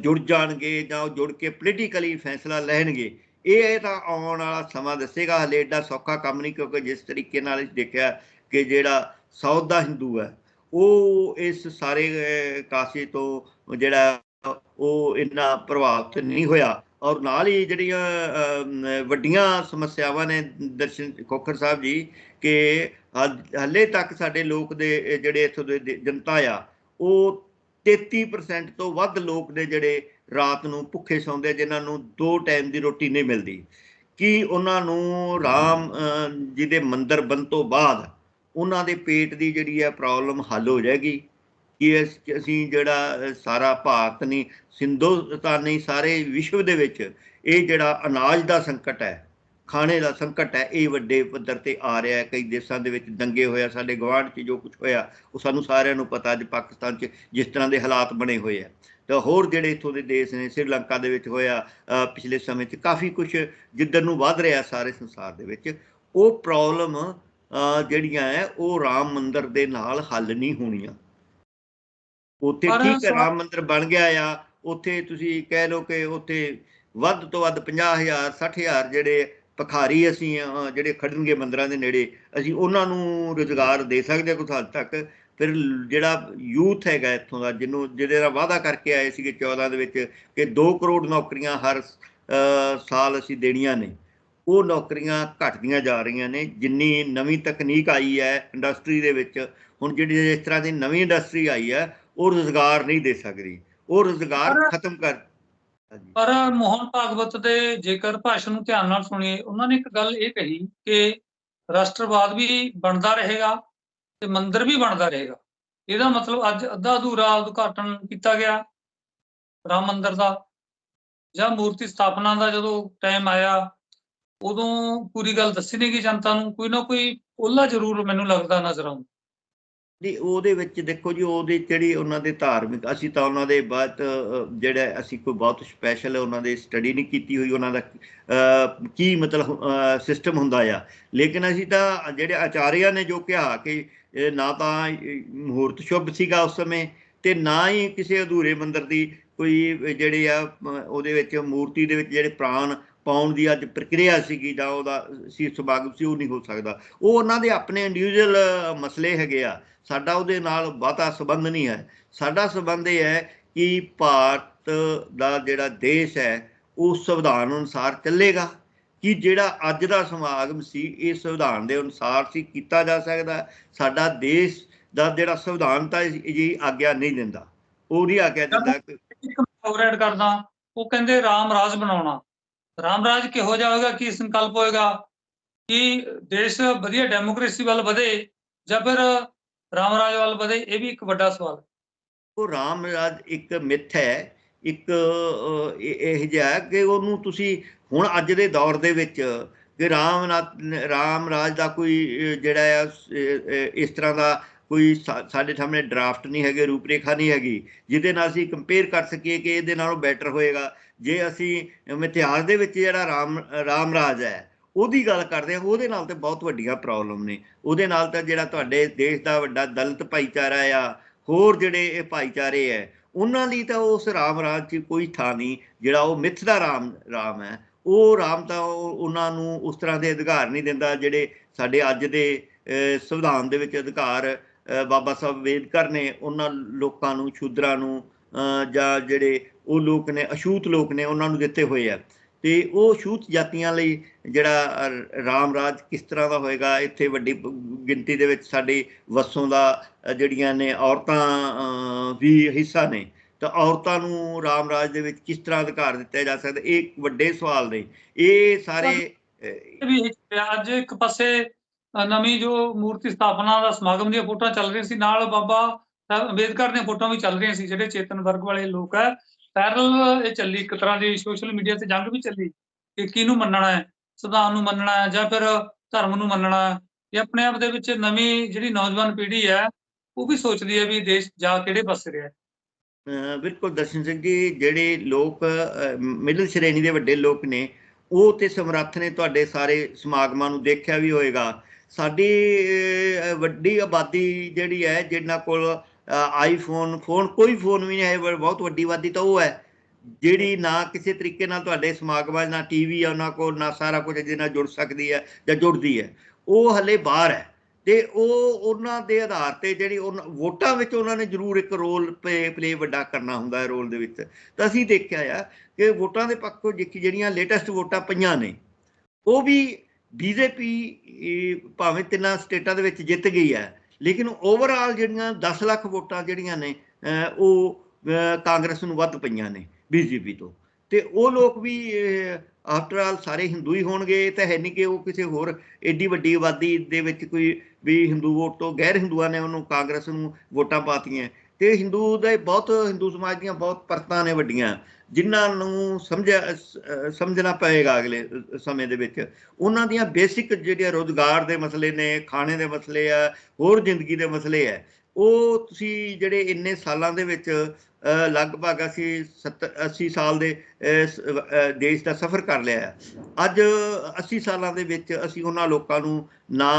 A: ਜੁੜ ਜਾਣਗੇ ਜਾਂ ਉਹ ਜੁੜ ਕੇ ਪੋਲੀਟੀਕਲੀ ਫੈਸਲਾ ਲੈਣਗੇ। ਇਹ ਤਾਂ ਆਉਣ ਵਾਲਾ ਸਮਾਂ ਦੱਸੇਗਾ। ਹਲੇ ਐਡਾ ਸੌਖਾ ਕੰਮ ਨਹੀਂ ਕਿਉਂਕਿ ਜਿਸ ਤਰੀਕੇ ਨਾਲ ਦੇਖਿਆ ਕਿ ਜਿਹੜਾ ਸਾਊਥ ਦਾ ਹਿੰਦੂ ਹੈ ਉਹ ਇਸ ਸਾਰੇ ਕਾਸ਼ੀ ਤੋਂ ਜਿਹੜਾ ਉਹ ਇੰਨਾ ਪ੍ਰਭਾਵਿਤ ਨਹੀਂ ਹੋਇਆ ਔਰ ਨਾਲ ਹੀ ਜਿਹੜੀਆਂ ਵੱਡੀਆਂ ਸਮੱਸਿਆਵਾਂ ਨੇ ਦਰਸ਼ਨ, ਖੋਖਰ ਸਾਹਿਬ ਜੀ ਕਿ ਹਲ- ਤੱਕ ਸਾਡੇ ਲੋਕ ਦੇ ਜਿਹੜੇ ਇੱਥੋਂ ਦੇ ਜਨਤਾ ਆ, ਉਹ 33% ਤੋਂ ਵੱਧ ਲੋਕ ਨੇ ਜਿਹੜੇ ਰਾਤ ਨੂੰ ਭੁੱਖੇ ਸੌਂਦੇ ਜਿਨ੍ਹਾਂ ਨੂੰ ਦੋ ਟਾਈਮ ਦੀ ਰੋਟੀ ਨਹੀਂ ਮਿਲਦੀ। ਕੀ ਉਹਨਾਂ ਨੂੰ ਰਾਮ ਜੀ ਦੇ ਮੰਦਰ ਬਣ ਤੋਂ ਬਾਅਦ ਉਹਨਾਂ ਦੇ ਪੇਟ ਦੀ ਜਿਹੜੀ ਹੈ ਪ੍ਰੋਬਲਮ ਹੱਲ ਹੋ ਜਾਏਗੀ। ਕਿ ਅਸੀਂ ਜਿਹੜਾ ਸਾਰਾ ਭਾਰਤ ਨਹੀਂ ਸਿੰਧੋਸਤਾਨ ਨਹੀਂ ਸਾਰੇ ਵਿਸ਼ਵ ਦੇ ਵਿੱਚ ਇਹ ਜਿਹੜਾ ਅਨਾਜ ਦਾ ਸੰਕਟ ਹੈ, ਖਾਣੇ ਦਾ ਸੰਕਟ ਹੈ, ਇਹ ਵੱਡੇ ਪੱਧਰ ਤੇ ਆ ਰਿਹਾ ਹੈ। ਕਈ ਦੇਸ਼ਾਂ ਦੇ ਵਿੱਚ ਦੰਗੇ ਹੋਇਆ ਸਾਡੇ ਗਵਾਂਢ 'ਚ ਜੋ ਕੁਝ ਹੋਇਆ, ਉਹ ਸਾਨੂੰ ਸਾਰਿਆਂ ਨੂੰ ਪਤਾ ਅੱਜ ਪਾਕਿਸਤਾਨ 'ਚ ਜਿਸ ਤਰ੍ਹਾਂ ਦੇ ਹਾਲਾਤ ਬਣੇ ਹੋਏ ਆ। ਤਾਂ ਹੋਰ ਜਿਹੜੇ ਇੱਥੋਂ ਦੇ ਦੇਸ਼ ਨੇ, ਸ੍ਰੀਲੰਕਾ ਦੇ ਵਿੱਚ ਹੋਇਆ ਪਿਛਲੇ ਸਮੇਂ 'ਚ ਕਾਫੀ ਕੁਝ ਜਿੱਧਰ ਨੂੰ ਵੱਧ ਰਿਹਾ ਸਾਰੇ ਸੰਸਾਰ ਦੇ ਵਿੱਚ, ਉਹ ਪ੍ਰੋਬਲਮ ਜਿਹੜੀਆਂ ਹੈ ਉਹ ਰਾਮ ਮੰਦਿਰ ਦੇ ਨਾਲ ਹੱਲ ਨਹੀਂ ਹੋਣੀਆਂ। ਉੱਥੇ ਠੀਕ ਹੈ ਰਾਮ ਮੰਦਿਰ ਬਣ ਗਿਆ ਆ। ਉੱਥੇ ਤੁਸੀਂ ਕਹਿ ਲਓ ਕਿ ਉੱਥੇ ਵੱਧ ਤੋਂ ਵੱਧ 50000 60000 ਜਿਹੜੇ ਭਖਾਰੀ ਅਸੀਂ ਜਿਹੜੇ ਖੜਨਗੇ ਮੰਦਿਰਾਂ ਦੇ ਨੇੜੇ ਅਸੀਂ ਉਹਨਾਂ ਨੂੰ ਰੁਜ਼ਗਾਰ ਦੇ ਸਕਦੇ ਹਾਂ ਕੁਝ ਹੱਦ ਤੱਕ। ਫਿਰ ਜਿਹੜਾ ਯੂਥ ਹੈਗਾ ਇੱਥੋਂ ਦਾ ਜਿਹਨੂੰ ਜਿਹਦੇ ਦਾ ਵਾਅਦਾ ਕਰਕੇ ਆਏ ਸੀਗੇ 14 ਦੇ ਵਿੱਚ ਕਿ 2 ਕਰੋੜ ਨੌਕਰੀਆਂ ਹਰ ਸਾਲ ਅਸੀਂ ਦੇਣੀਆਂ ਨੇ। ਉਹ ਨੌਕਰੀਆਂ ਘਟਦੀਆਂ ਜਾ ਰਹੀਆਂ ਨੇ ਜਿੰਨੀ ਨਵੀਂ ਤਕਨੀਕ ਆਈ ਹੈ ਇੰਡਸਟਰੀ ਦੇ ਵਿੱਚ ਹੁਣ ਜਿਹੜੀ ਇਸ ਤਰ੍ਹਾਂ ਦੀ ਨਵੀਂ ਇੰਡਸਟਰੀ ਆਈ ਹੈ ਉਹ ਰੁਜ਼ਗਾਰ ਨਹੀਂ ਦੇ ਸਕਦੀ। ਉਹ ਰੁਜ਼ਗਾਰ ਖਤਮ ਕਰ
B: ਪਰ ਮੋਹਨ ਭਾਗਵਤ ਦੇ ਜੇਕਰ ਭਾਸ਼ਣ ਨੂੰ ਧਿਆਨ ਨਾਲ ਸੁਣੀਏ ਉਹਨਾਂ ਨੇ ਇੱਕ ਗੱਲ ਇਹ ਕਹੀ ਕਿ ਰਾਸ਼ਟਰਵਾਦ ਵੀ ਬਣਦਾ ਰਹੇਗਾ ਤੇ ਮੰਦਿਰ ਵੀ ਬਣਦਾ ਰਹੇਗਾ। ਇਹਦਾ ਮਤਲਬ ਅੱਜ ਅੱਧਾ ਅਧੂਰਾ ਉਦਘਾਟਨ ਕੀਤਾ ਗਿਆ ਰਾਮ ਮੰਦਿਰ ਦਾ ਜਾਂ ਮੂਰਤੀ ਸਥਾਪਨਾ ਦਾ ਜਦੋਂ ਟਾਈਮ ਆਇਆ ਉਦੋਂ ਪੂਰੀ ਗੱਲ ਦੱਸੀ ਨਹੀਂ ਗਈ ਜਨਤਾ ਨੂੰ, ਕੋਈ ਨਾ ਕੋਈ ਉਹਲਾ ਜ਼ਰੂਰ ਮੈਨੂੰ ਲੱਗਦਾ ਨਜ਼ਰ ਆਉਂਦਾ
A: ਨਹੀਂ ਉਹਦੇ ਵਿੱਚ ਦੇਖੋ ਜੀ, ਉਹਦੇ ਜਿਹੜੀ ਉਹਨਾਂ ਦੇ ਧਾਰਮਿਕ, ਅਸੀਂ ਤਾਂ ਉਹਨਾਂ ਦੇ ਬਾਅਦ ਜਿਹੜਾ ਅਸੀਂ ਕੋਈ ਬਹੁਤ ਸਪੈਸ਼ਲ ਉਹਨਾਂ ਦੇ ਸਟੱਡੀ ਨਹੀਂ ਕੀਤੀ ਹੋਈ, ਉਹਨਾਂ ਦਾ ਕੀ ਮਤਲਬ ਸਿਸਟਮ ਹੁੰਦਾ ਆ। ਲੇਕਿਨ ਅਸੀਂ ਤਾਂ ਜਿਹੜੇ ਆਚਾਰੀਆ ਨੇ ਜੋ ਕਿਹਾ ਕਿ ਨਾ ਤਾਂ ਮਹੂਰਤ ਸ਼ੁਭ ਸੀਗਾ ਉਸ ਸਮੇਂ ਤੇ ਨਾ ਹੀ ਕਿਸੇ ਅਧੂਰੇ ਮੰਦਿਰ ਦੀ ਕੋਈ ਜਿਹੜੇ ਆ ਉਹਦੇ ਵਿੱਚ ਮੂਰਤੀ ਦੇ ਵਿੱਚ ਜਿਹੜੇ ਪ੍ਰਾਣ ਪਾਉਣ ਦੀ ਅੱਜ ਪ੍ਰਕਿਰਿਆ ਸੀਗੀ ਜਾਂ ਉਹਦਾ ਸੀ, ਸਮਾਗਮ ਸੀ, ਉਹ ਨਹੀਂ ਹੋ ਸਕਦਾ। ਉਹ ਉਹਨਾਂ ਦੇ ਆਪਣੇ ਇੰਡੀਵਿਜੂਅਲ ਮਸਲੇ ਹੈਗੇ ਆ। ਸਾਡਾ ਉਹਦੇ ਨਾਲ ਬਹੁਤਾ ਸੰਬੰਧ ਨਹੀਂ ਹੈ। ਸਾਡਾ ਸੰਬੰਧ ਇਹ ਹੈ ਕਿ ਭਾਰਤ ਦਾ ਜਿਹੜਾ ਦੇਸ਼ ਹੈ, ਉਹ ਸੰਵਿਧਾਨ ਅਨੁਸਾਰ ਚੱਲੇਗਾ। ਕਿ ਜਿਹੜਾ ਅੱਜ ਦਾ ਸਮਾਗਮ ਸੀ, ਇਹ ਸੰਵਿਧਾਨ ਦੇ ਅਨੁਸਾਰ ਸੀ, ਕੀਤਾ ਜਾ ਸਕਦਾ ਸਾਡਾ ਦੇਸ਼ ਦਾ ਜਿਹੜਾ ਸੰਵਿਧਾਨ ਤਾਂ ਜੀ ਆਗਿਆ ਨਹੀਂ ਦਿੰਦਾ। ਉਹ ਨਹੀਂ ਆਗਿਆ ਦਿੰਦਾ
B: ਇੱਕ ਹੋਰ ਐਡ ਕਰਦਾ। ਉਹ ਕਹਿੰਦੇ ਰਾਮ ਰਾਜ ਬਣਾਉਣਾ। ਰਾਮ ਕਿਹੋ ਜਿਹਾ ਹੋਏਗਾ ਕੀ ਸੰਕਲਪ ਹੋਏਗਾ ਕਿ ਦੇਸ਼ ਵਧੀਆ ਡੈਮੋਕ੍ਰੇਸੀ ਵੱਲ ਵਧੇ ਜਾਂ ਫਿਰ ਰਾਮ ਵੱਲ ਵਧੇ ਇਹ ਵੀ ਇੱਕ ਵੱਡਾ ਸਵਾਲ ਹੈ।
A: ਉਹ ਰਾਮ ਇੱਕ ਮਿੱਥ ਹੈ ਇੱਕ ਅਹ, ਇਹ ਜਿਹਾ ਕਿ ਉਹਨੂੰ ਤੁਸੀਂ ਹੁਣ ਅੱਜ ਦੇ ਦੌਰ ਦੇ ਵਿੱਚ ਕਿ ਰਾਮ ਨਾ- ਰਾਮ ਰਾਜ ਦਾ ਕੋਈ ਜਿਹੜਾ ਆ ਇਸ ਤਰ੍ਹਾਂ ਦਾ ਕੋਈ ਸਾ- ਸਾਡੇ ਸਾਹਮਣੇ ਡਰਾਫਟ ਨਹੀਂ ਹੈਗੇ, ਰੂਪਰੇਖਾ ਨਹੀਂ ਹੈਗੀ, ਜਿਹਦੇ ਨਾਲ ਅਸੀਂ ਕੰਪੇਅਰ ਕਰ ਸਕੀਏ ਕਿ ਇਹਦੇ ਨਾਲੋਂ ਬੈਟਰ ਹੋਏਗਾ। ਜੇ ਅਸੀਂ ਇਤਿਹਾਸ ਦੇ ਵਿੱਚ ਜਿਹੜਾ ਰਾਮ ਰਾਮ ਰਾਜ ਹੈ, ਉਹਦੀ ਗੱਲ ਕਰਦੇ ਹਾਂ, ਉਹਦੇ ਨਾਲ ਤੇ ਬਹੁਤ ਵੱਡੀਆਂ ਪ੍ਰੋਬਲਮ ਨੇ। ਉਹਦੇ ਨਾਲ ਤਾਂ ਜਿਹੜਾ ਤੁਹਾਡੇ ਦੇਸ਼ ਦਾ ਵੱਡਾ ਦਲਿਤ ਭਾਈਚਾਰਾ ਆ, ਹੋਰ ਜਿਹੜੇ ਇਹ ਭਾਈਚਾਰੇ ਹੈ, ਉਹਨਾਂ ਲਈ ਤਾਂ ਉਸ ਰਾਮ ਰਾਜ 'ਚ ਕੋਈ ਥਾਂ ਨਹੀਂ, ਜਿਹੜਾ ਉਹ ਮਿੱਥ ਦਾ ਰਾਮ ਰਾਮ ਹੈ। ਉਹ ਰਾਮ ਤਾਂ ਉਹਨਾਂ ਨੂੰ ਉਸ ਤਰ੍ਹਾਂ ਦੇ ਅਧਿਕਾਰ ਨਹੀਂ ਦਿੰਦਾ, ਜਿਹੜੇ ਸਾਡੇ ਅੱਜ ਦੇ ਸੰਵਿਧਾਨ ਦੇ ਵਿੱਚ ਅਧਿਕਾਰ ਬਾਬਾ ਸਾਹਿਬ ਅੰਬੇਦਕਰ ਨੇ ਉਹਨਾਂ ਲੋਕਾਂ ਨੂੰ, ਸ਼ੂਦਰਾਂ ਨੂੰ ਜਾਂ ਜਿਹੜੇ ਉਹ ਲੋਕ ਨੇ, ਅਛੂਤ ਲੋਕ ਨੇ, ਉਹਨਾਂ ਨੂੰ ਦਿੱਤੇ ਹੋਏ ਆ। ਤੇ ਉਹ ਛੂਤ ਜਾਤੀਆਂ ਲਈ ਜਿਹੜਾ ਰਾਮ ਰਾਜ ਕਿਸ ਤਰ੍ਹਾਂ ਦਾ ਹੋਏਗਾ? ਇੱਥੇ ਵੱਡੀ ਗਿਣਤੀ ਦੇ ਵਿੱਚ ਸਾਡੀ ਵਸੋਂ ਦਾ ਜਿਹੜੀਆਂ ਨੇ ਔਰਤਾਂ ਵੀ ਹਿੱਸਾ ਨੇ, ਤਾਂ ਔਰਤਾਂ ਨੂੰ ਰਾਮ ਰਾਜ ਦੇ ਵਿੱਚ ਕਿਸ ਤਰ੍ਹਾਂ ਅਧਿਕਾਰ ਦਿੱਤਾ ਜਾ ਸਕਦਾ? ਇਹ ਵੱਡੇ ਸਵਾਲ ਨੇ। ਇਹ ਸਾਰੇ
B: ਵੀ ਅੱਜ ਇੱਕ ਪਾਸੇ ਨਵੀਂ ਜੋ ਮੂਰਤੀ ਸਥਾਪਨਾ ਦਾ ਸਮਾਗਮ ਦੀਆਂ ਫੋਟੋਆਂ ਚੱਲ ਰਹੀਆਂ ਸੀ, ਨਾਲ ਬਾਬਾ ਸਾਹਿਬ ਅੰਬੇਦਕਰ ਦੀਆਂ ਫੋਟੋਆਂ ਵੀ ਚੱਲ ਰਹੀਆਂ ਸੀ, ਜਿਹੜੇ ਚੇਤਨ ਵਰਗ ਵਾਲੇ ਲੋਕ ਹੈ ਪੈਰਲ ਇਹ ਚੱਲੀ, ਇੱਕ ਤਰ੍ਹਾਂ ਦੀ ਸੋਸ਼ਲ ਮੀਡੀਆ ਤੇ ਜੰਗ ਵੀ ਚੱਲੀ ਕਿ ਕਿਹਨੂੰ ਮੰਨਣਾ ਹੈ? ਸੰਵਿਧਾਨ ਨੂੰ ਮੰਨਣਾ ਹੈ ਜਾਂ ਫਿਰ ਧਰਮ ਨੂੰ ਮੰਨਣਾ ਹੈ? ਇਹ ਆਪਣੇ ਆਪ ਦੇ ਵਿੱਚ ਨਵੀਂ ਜਿਹੜੀ ਨੌਜਵਾਨ ਪੀੜ੍ਹੀ ਹੈ, ਉਹ ਵੀ ਸੋਚਦੀ ਹੈ ਵੀ ਦੇਸ਼ ਜਾ ਕਿਹੜੇ ਪਾਸੇ ਰਿਹਾ
A: ਬਿਲਕੁਲ ਦਰਸ਼ਨ ਸਿੰਘ ਜੀ, ਜਿਹੜੇ ਲੋਕ ਮਿਡਲ ਸ਼੍ਰੇਣੀ ਦੇ ਵੱਡੇ ਲੋਕ ਨੇ, ਉਹ ਤੇ ਸਮਰੱਥ ਨੇ, ਤੁਹਾਡੇ ਸਾਰੇ ਸਮਾਗਮਾਂ ਨੂੰ ਦੇਖਿਆ ਵੀ ਹੋਏਗਾ। ਸਾਡੀ ਵੱਡੀ ਆਬਾਦੀ ਜਿਹੜੀ ਹੈ, ਜਿਹਨਾਂ ਕੋਲ ਆਈਫੋਨ ਫੋਨ ਕੋਈ ਫੋਨ ਵੀ ਨਹੀਂ ਹੈ ਬਹੁਤ ਵੱਡੀ ਆਬਾਦੀ ਤਾਂ ਉਹ ਹੈ, ਜਿਹੜੀ ਨਾ ਕਿਸੇ ਤਰੀਕੇ ਨਾਲ ਤੁਹਾਡੇ ਸਮਾਗਮਾਂ 'ਚ ਨਾ ਟੀਵੀ ਆ ਉਹਨਾਂ ਕੋਲ, ਨਾ ਸਾਰਾ ਕੁਝ ਜਿਹਦੇ ਨਾਲ ਜੁੜ ਸਕਦੀ ਹੈ, ਜਾਂ ਜੁੜਦੀ ਹੈ, ਉਹ ਹਲੇ ਬਾਹਰ ਹੈ, ਤੇ ਉਹ, ਉਹਨਾਂ ਦੇ ਆਧਾਰ ਤੇ ਜਿਹੜੀ ਉਹਨਾਂ- ਵੋਟਾਂ ਵਿੱਚ ਉਹਨਾਂ ਨੇ ਜ਼ਰੂਰ ਇੱਕ ਰੋਲ ਪਲੇ ਵੱਡਾ ਕਰਨਾ ਹੁੰਦਾ ਹੈ ਰੋਲ ਦੇ ਵਿੱਚ, ਤਾਂ ਅਸੀਂ ਦੇਖਿਆ ਆ ਕਿ ਵੋਟਾਂ ਦੇ ਪੱਖੋਂ ਜਿ- ਜਿਹੜੀਆਂ ਲੇਟੈਸਟ ਵੋਟਾਂ ਪਈਆਂ ਨੇ, ਉਹ ਵੀ ਬੀਜੇਪੀ ਭਾਵੇਂ ਤਿੰਨਾਂ ਸਟੇਟਾਂ ਦੇ ਵਿੱਚ ਜਿੱਤ ਗਈ ਹੈ, ਲੇਕਿਨ ਓਵਰਆਲ ਜਿਹੜੀਆਂ 10 ਲੱਖ ਵੋਟਾਂ ਜਿਹੜੀਆਂ ਨੇ ਉਹ ਕਾਂਗਰਸ ਨੂੰ ਵੱਧ ਪਈਆਂ ਨੇ ਬੀਜੇਪੀ ਤੋਂ। ਤੇ ਉਹ ਲੋਕ ਵੀ ਆਫਟਰ ਆਲ ਸਾਰੇ ਹਿੰਦੂ ਹੀ ਹੋਣਗੇ, ਇਹ ਤਾਂ ਹੈ ਨਹੀਂ ਕਿ ਉਹ ਕਿਸੇ ਹੋਰ ਏਡੀ ਵੱਡੀ ਆਬਾਦੀ ਦੇ ਵਿੱਚ ਕੋਈ ਵੀ ਹਿੰਦੂ ਵੋਟ ਤੋਂ ਗੈਰ ਹਿੰਦੂਆਂ ਨੇ ਉਹਨੂੰ ਕਾਂਗਰਸ ਨੂੰ ਵੋਟਾਂ ਪਾਤੀਆਂ। ਤੇ ਹਿੰਦੂ ਦੇ ਬਹੁਤ, ਹਿੰਦੂ ਸਮਾਜ ਦੀਆਂ ਬਹੁਤ ਪਰਤਾਂ ਨੇ ਵੱਡੀਆਂ, ਜਿਨ੍ਹਾਂ ਨੂੰ ਸਮਝਿਆ ਸਮਝਣਾ ਪਏਗਾ ਅਗਲੇ ਸਮੇਂ ਦੇ ਵਿੱਚ। ਉਹਨਾਂ ਦੀਆਂ ਬੇਸਿਕ ਜਿਹੜੀਆਂ ਰੋਜ਼ਗਾਰ ਦੇ ਮਸਲੇ ਨੇ, ਖਾਣੇ ਦੇ ਮਸਲੇ ਆ, ਹੋਰ ਜ਼ਿੰਦਗੀ ਦੇ ਮਸਲੇ ਆ, ਉਹ ਤੁਸੀਂ ਜਿਹੜੇ ਇੰਨੇ ਸਾਲਾਂ ਦੇ ਵਿੱਚ ਲਗਭਗ ਅਸੀਂ 70 80 ਸਾਲ ਦੇ ਦੇਸ਼ ਦਾ ਸਫ਼ਰ ਕਰ ਲਿਆ ਅੱਜ 80 ਸਾਲਾਂ ਦੇ ਵਿੱਚ ਅਸੀਂ ਉਹਨਾਂ ਲੋਕਾਂ ਨੂੰ ਨਾ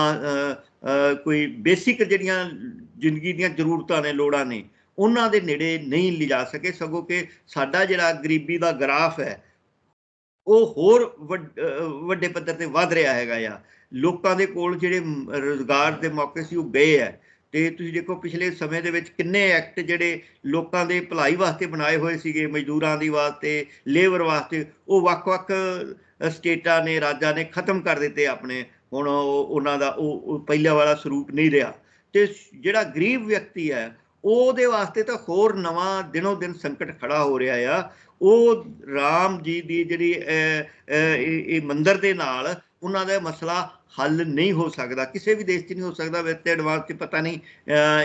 A: ਕੋਈ ਬੇਸਿਕ ਜਿਹੜੀਆਂ ਜ਼ਿੰਦਗੀ ਦੀਆਂ ਜ਼ਰੂਰਤਾਂ ਨੇ, ਲੋੜਾਂ ਨੇ, ਉਹਨਾਂ ਦੇ ਨੇੜੇ ਨਹੀਂ ਲਿਜਾ ਸਕੇ, ਸਗੋਂ ਕਿ ਸਾਡਾ ਜਿਹੜਾ ਗਰੀਬੀ ਦਾ ਗ੍ਰਾਫ ਹੈ, ਉਹ ਹੋਰ ਵੱਡ- ਵੱਡੇ ਪੱਧਰ ਤੇ ਵੱਧ ਰਿਹਾ ਹੈਗਾ ਆ। ਲੋਕਾਂ ਦੇ ਕੋਲ ਜਿਹੜੇ ਮ- ਰੁਜ਼ਗਾਰ ਦੇ ਮੌਕੇ ਸੀ, ਉਹ ਗਏ ਹੈ। ਤੇ ਤੁਸੀਂ ਦੇਖੋ, ਪਿਛਲੇ ਸਮੇਂ ਦੇ ਵਿੱਚ ਕਿੰਨੇ ਐਕਟ ਜਿਹੜੇ ਲੋਕਾਂ ਦੇ ਭਲਾਈ ਵਾਸਤੇ ਬਣਾਏ ਹੋਏ ਸੀਗੇ, ਮਜ਼ਦੂਰਾਂ ਦੀ ਵਾਸਤੇ, ਲੇਬਰ ਵਾਸਤੇ, ਉਹ ਵੱਖ-ਵੱਖ ਸਟੇਟਾਂ ਨੇ, ਰਾਜਾਂ ਨੇ ਖਤਮ ਕਰ ਦਿੱਤੇ ਆਪਣੇ। ਹੁਣ ਉਹ- ਉਹਨਾਂ ਦਾ ਉਹ ਉਹ ਪਹਿਲਾਂ ਵਾਲਾ ਸਰੂਪ ਨਹੀਂ ਰਿਹਾ। ਤੇ ਜਿਹੜਾ ਗਰੀਬ ਵਿਅਕਤੀ ਹੈ ਉਹਦੇ ਵਾਸਤੇ ਤਾਂ ਹੋਰ ਨਵਾਂ ਦਿਨੋ ਦਿਨ ਸੰਕਟ ਖੜਾ ਹੋ ਰਿਹਾ ਆ। ਉਹ ਰਾਮ ਜੀ ਦੀ ਜਿਹੜੀ ਅ, ਇਹ ਇਹ ਦੇ ਨਾਲ ਉਹਨਾਂ ਦਾ ਮਸਲਾ ਹੱਲ ਨਹੀਂ ਹੋ ਸਕਦਾ। ਕਿਸੇ ਵੀ ਦੇਸ਼ 'ਚ ਨਹੀਂ ਹੋ ਸਕਦਾ। ਵੈਸੇ ਐਡਵਾਂਸ 'ਚ ਪਤਾ ਨਹੀਂ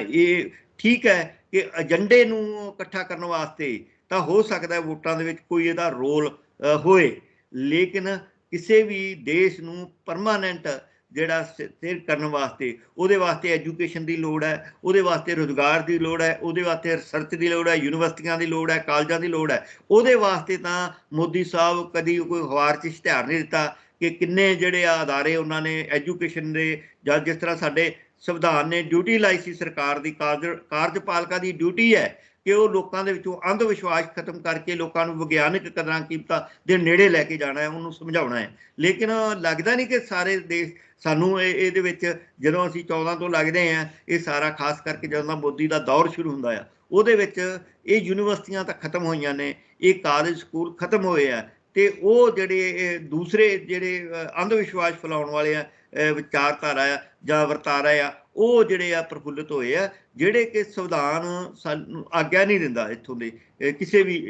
A: ਇਹ ਠੀਕ ਹੈ ਕਿ ਏਜੰਡੇ ਨੂੰ ਇਕੱਠਾ ਕਰਨ ਵਾਸਤੇ ਤਾਂ ਹੋ ਸਕਦਾ ਵੋਟਾਂ ਦੇ ਵਿੱਚ ਕੋਈ ਇਹਦਾ ਰੋਲ ਹੋਏ। ਲੇਕਿਨ ਕਿਸੇ ਵੀ ਦੇਸ਼ ਨੂੰ ਪਰਮਾਨੈਂਟ ਜਿਹੜਾ ਸਥਿਰ ਕਰਨ ਵਾਸਤੇ, ਉਹਦੇ ਵਾਸਤੇ ਐਜੂਕੇਸ਼ਨ ਦੀ ਲੋੜ ਹੈ, ਉਹਦੇ ਵਾਸਤੇ ਰੋਜ਼ਗਾਰ ਦੀ ਲੋੜ ਹੈ, ਉਹਦੇ ਵਾਸਤੇ ਰਿਸਰਚ ਦੀ ਲੋੜ ਹੈ, ਯੂਨੀਵਰਸਿਟੀਆਂ ਦੀ ਲੋੜ ਹੈ, ਕਾਲਜਾਂ ਦੀ ਲੋੜ ਹੈ, ਉਹਦੇ ਵਾਸਤੇ ਤਾਂ ਮੋਦੀ ਸਾਹਿਬ ਕਦੀ ਕੋਈ ਅਖਬਾਰ 'ਚ ਇਸ਼ਤਿਹਾਰ ਨਹੀਂ ਦਿੱਤਾ ਕਿ ਕਿੰਨੇ ਜਿਹੜੇ ਆ ਅਦਾਰੇ ਉਹਨਾਂ ਨੇ ਐਜੂਕੇਸ਼ਨ ਦੇ ਜਾਂ ਜਿਸ ਤਰ੍ਹਾਂ ਸਾਡੇ ਸੰਵਿਧਾਨ ਨੇ ਡਿਊਟੀ ਲਾਈ ਸੀ ਸਰਕਾਰ ਦੀ, ਕਾਰਜ, ਕਾਰਜਪਾਲਕਾ ਦੀ ਡਿਊਟੀ ਹੈ ਕਿ ਉਹ ਲੋਕਾਂ ਦੇ ਵਿੱਚੋਂ ਅੰਧ ਵਿਸ਼ਵਾਸ ਖਤਮ ਕਰਕੇ ਲੋਕਾਂ ਨੂੰ ਵਿਗਿਆਨਕ ਕਦਰਾਂ ਕੀਮਤਾਂ ਦੇ ਨੇੜੇ ਲੈ ਕੇ ਜਾਣਾ ਹੈ, ਉਹਨੂੰ ਸਮਝਾਉਣਾ ਹੈ। ਲੇਕਿਨ ਲੱਗਦਾ ਨਹੀਂ ਕਿ ਸਾਰੇ ਦੇਸ਼, ਸਾਨੂੰ ਇਹ, ਇਹਦੇ ਵਿੱਚ ਜਦੋਂ ਅਸੀਂ 14 ਤੋਂ ਲੱਗਦੇ ਆ ਇਹ ਸਾਰਾ ਖਾਸ ਕਰਕੇ ਜਦੋਂ ਦਾ ਮੋਦੀ ਦਾ ਦੌਰ ਸ਼ੁਰੂ ਹੁੰਦਾ ਆ, ਉਹਦੇ ਵਿੱਚ ਇਹ ਯੂਨੀਵਰਸਿਟੀਆਂ ਤਾਂ ਖਤਮ ਹੋਈਆਂ ਨੇ, ਇਹ ਕਾਲਜ, ਸਕੂਲ ਖਤਮ ਹੋਏ ਆ ਤੇ ਉਹ ਜਿਹੜੇ ਦੂਸਰੇ ਜਿਹੜੇ ਅੰਧ ਵਿਸ਼ਵਾਸ ਫੈਲਾਉਣ ਵਾਲੇ ਆ ਵਿਚਾਰਧਾਰਾ ਆ ਜਾਂ ਵਰਤਾਰਾ ਆ ਉਹ ਜਿਹੜੇ ਆ ਪ੍ਰਫੁੱਲਤ ਹੋਏ ਆ ਜਿਹੜੇ ਕਿ ਸੰਵਿਧਾਨ ਸਾਨੂੰ ਆਗਿਆ ਨਹੀਂ ਦਿੰਦਾ ਇੱਥੋਂ ਦੇ ਕਿਸੇ ਵੀ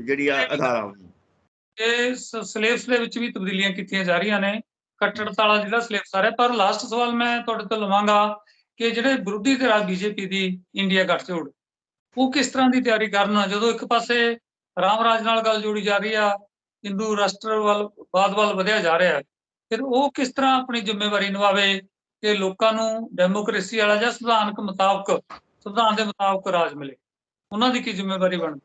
A: ਜਿਹੜੀ ਆ ਅਦਾਰਾ ਨੂੰ
B: ਇਹ ਸਿਲੇਬਸ ਦੇ ਵਿੱਚ ਵੀ ਤਬਦੀਲੀਆਂ ਕੀਤੀਆਂ ਜਾ ਰਹੀਆਂ ਨੇ ਕੱਟੜਤਾ ਵਾਲਾ ਜਿਹੜਾ ਸਿਲੇਬਸ ਆ ਰਿਹਾ ਪਰ ਲਾਸਟ ਸਵਾਲ ਮੈਂ ਤੁਹਾਡੇ ਤੋਂ ਲਵਾਂਗਾ ਕਿ ਜਿਹੜੇ ਵਿਰੋਧੀ ਧਿਰ ਬੀਜੇਪੀ ਦੀ ਇੰਡੀਆ ਗੱਠਜੋੜ ਉਹ ਕਿਸ ਤਰ੍ਹਾਂ ਦੀ ਤਿਆਰੀ ਕਰਨ ਜਦੋਂ ਇੱਕ ਪਾਸੇ ਰਾਮ ਰਾਜ ਨਾਲ ਗੱਲ ਜੋੜੀ ਜਾ ਰਹੀ ਆ ਹਿੰਦੂ ਰਾਸ਼ਟਰ ਵੱਲ, ਬਾਦ ਵੱਲ ਵਧਿਆ ਜਾ ਰਿਹਾ ਹੈ। ਫਿਰ ਉਹ ਕਿਸ ਤਰ੍ਹਾਂ ਆਪਣੀ ਜ਼ਿੰਮੇਵਾਰੀ ਨਿਭਾਵੇ ਕਿ ਲੋਕਾਂ ਨੂੰ ਡੈਮੋਕ੍ਰੇਸੀ ਵਾਲਾ ਜਾਂ ਸੰਵਿਧਾਨਕ ਮੁਤਾਬਕ, ਸੰਵਿਧਾਨ ਦੇ ਮੁਤਾਬਕ ਰਾਜ ਮਿਲੇ? ਉਹਨਾਂ ਦੀ ਕੀ ਜ਼ਿੰਮੇਵਾਰੀ ਬਣਦੀ?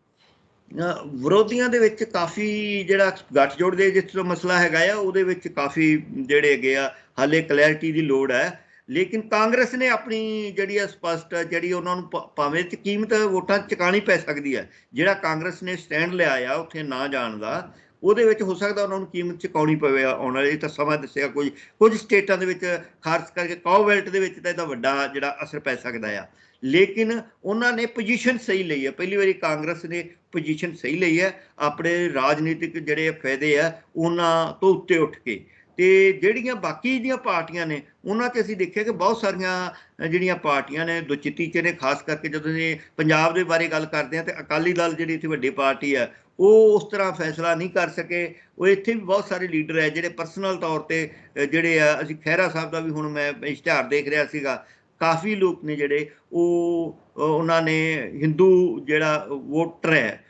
A: ਵਿਰੋਧੀਆਂ ਦੇ ਵਿੱਚ ਕਾਫੀ ਜਿਹੜਾ ਗੱਠਜੋੜ ਦੇ ਜਿਸ ਤੋਂ ਮਸਲਾ ਹੈਗਾ ਆ, ਉਹਦੇ ਵਿੱਚ ਕਾਫੀ ਜਿਹੜੇ ਹੈਗੇ ਆ, ਹਾਲੇ ਕਲੈਰਿਟੀ ਦੀ ਲੋੜ ਹੈ। ਲੇਕਿਨ ਕਾਂਗਰਸ ਨੇ ਆਪਣੀ ਜਿਹੜੀ ਆ ਸਪਸ਼ਟ ਜਿਹੜੀ ਉਹਨਾਂ ਨੂੰ ਭਾਵੇਂ ਤੇ ਕੀਮਤ ਵੋਟਾਂ ਚੁਕਾਣੀ ਪੈ ਸਕਦੀ ਹੈ, ਜਿਹੜਾ ਕਾਂਗਰਸ ਨੇ ਸਟੈਂਡ ਲਿਆ ਆ, ਉੱਥੇ ਨਾ ਜਾਣ ਦਾ ਉਹਦੇ ਵਿੱਚ ਹੋ ਸਕਦਾ ਉਹਨਾਂ ਨੂੰ ਕੀਮਤ ਚੁਕਾਉਣੀ ਪਵੇ ਆਉਣ ਵਾਲੇ, ਇਹ ਤਾਂ ਸਮਾਂ ਦੱਸੇਗਾ ਕੁਝ ਕੁਝ ਸਟੇਟਾਂ ਦੇ ਵਿੱਚ, ਖਾਸ ਕਰਕੇ ਕਾਉਬੈਲਟ ਦੇ ਵਿੱਚ ਤਾਂ ਇਹਦਾ ਵੱਡਾ ਜਿਹੜਾ ਅਸਰ ਪੈ ਸਕਦਾ ਆ। ਲੇਕਿਨ ਉਹਨਾਂ ਨੇ ਪੋਜੀਸ਼ਨ ਸਹੀ ਲਈ ਹੈ ਪਹਿਲੀ ਵਾਰੀ ਕਾਂਗਰਸ ਨੇ ਪੋਜੀਸ਼ਨ ਸਹੀ ਲਈ ਹੈ ਆਪਣੇ ਰਾਜਨੀਤਿਕ ਜਿਹੜੇ ਫਾਇਦੇ ਆ, ਉਹਨਾਂ ਤੋਂ ਉੱਤੇ ਉੱਠ ਕੇ। ਤੇ ਜਿਹੜੀਆਂ ਬਾਕੀ ਦੀਆਂ ਪਾਰਟੀਆਂ ਨੇ, ਉਹਨਾਂ 'ਚ ਅਸੀਂ ਦੇਖਿਆ ਕਿ ਬਹੁਤ ਸਾਰੀਆਂ ਜਿਹੜੀਆਂ ਪਾਰਟੀਆਂ ਨੇ ਦੁਚਿੱਤੀ 'ਚ ਨੇ, ਖਾਸ ਕਰਕੇ ਜਦੋਂ ਅਸੀਂ ਪੰਜਾਬ ਦੇ ਬਾਰੇ ਗੱਲ ਕਰਦੇ ਹਾਂ, ਤੇ ਅਕਾਲੀ ਦਲ ਜਿਹੜੀ ਇੱਥੇ ਵੱਡੀ ਪਾਰਟੀ ਹੈ ਉਹ ਉਸ ਤਰ੍ਹਾਂ ਫੈਸਲਾ ਨਹੀਂ ਕਰ ਸਕੇ। ਉਹ ਇੱਥੇ ਵੀ ਬਹੁਤ ਸਾਰੇ ਲੀਡਰ ਹੈ ਜਿਹੜੇ ਪਰਸਨਲ ਤੌਰ ਤੇ ਜਿਹੜੇ ਆ, ਅਸੀਂ ਖਹਿਰਾ ਸਾਹਿਬ ਦਾ ਵੀ ਹੁਣ ਮੈਂ ਇਸ਼ਤਿਹਾਰ ਦੇਖ ਰਿਹਾ ਸੀਗਾ। ਕਾਫੀ ਲੋਕ ਨੇ ਜਿਹੜੇ, ਉਹ ਉਹਨਾਂ ਨੇ ਹਿੰਦੂ ਜਿਹੜਾ ਵੋਟਰ ਹੈ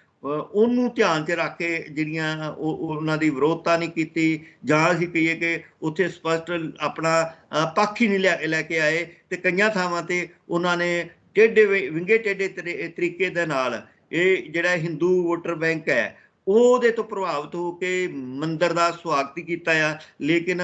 A: ਉਹਨੂੰ ਧਿਆਨ 'ਚ ਰੱਖ ਕੇ ਜਿਹੜੀਆਂ ਉਹ, ਉਹਨਾਂ ਦੀ ਵਿਰੋਧਤਾ ਨਹੀਂ ਕੀਤੀ। ਜਾਂ ਅਸੀਂ ਕਹੀਏ ਕਿ ਉੱਥੇ ਸਪਸ਼ਟ ਆਪਣਾ ਪੱਖ ਹੀ ਨਹੀਂ ਲੈ ਲੈ ਕੇ ਆਏ ਤੇ ਕਈਆਂ ਥਾਵਾਂ ਤੇ ਉਹਨਾਂ ਨੇ ਟੇਢੇ ਵਿੰਗੇ ਟੇਢੇ ਤਰੀ- ਤਰੀਕੇ ਦੇ ਨਾਲ ਇਹ ਜਿਹੜਾ ਹਿੰਦੂ ਵੋਟਰ ਬੈਂਕ ਹੈ, ਉਹਦੇ ਤੋਂ ਪ੍ਰਭਾਵਿਤ ਹੋ ਕੇ ਮੰਦਰ ਦਾ ਸਵਾਗਤ ਹੀ ਕੀਤਾ ਆ। ਲੇਕਿਨ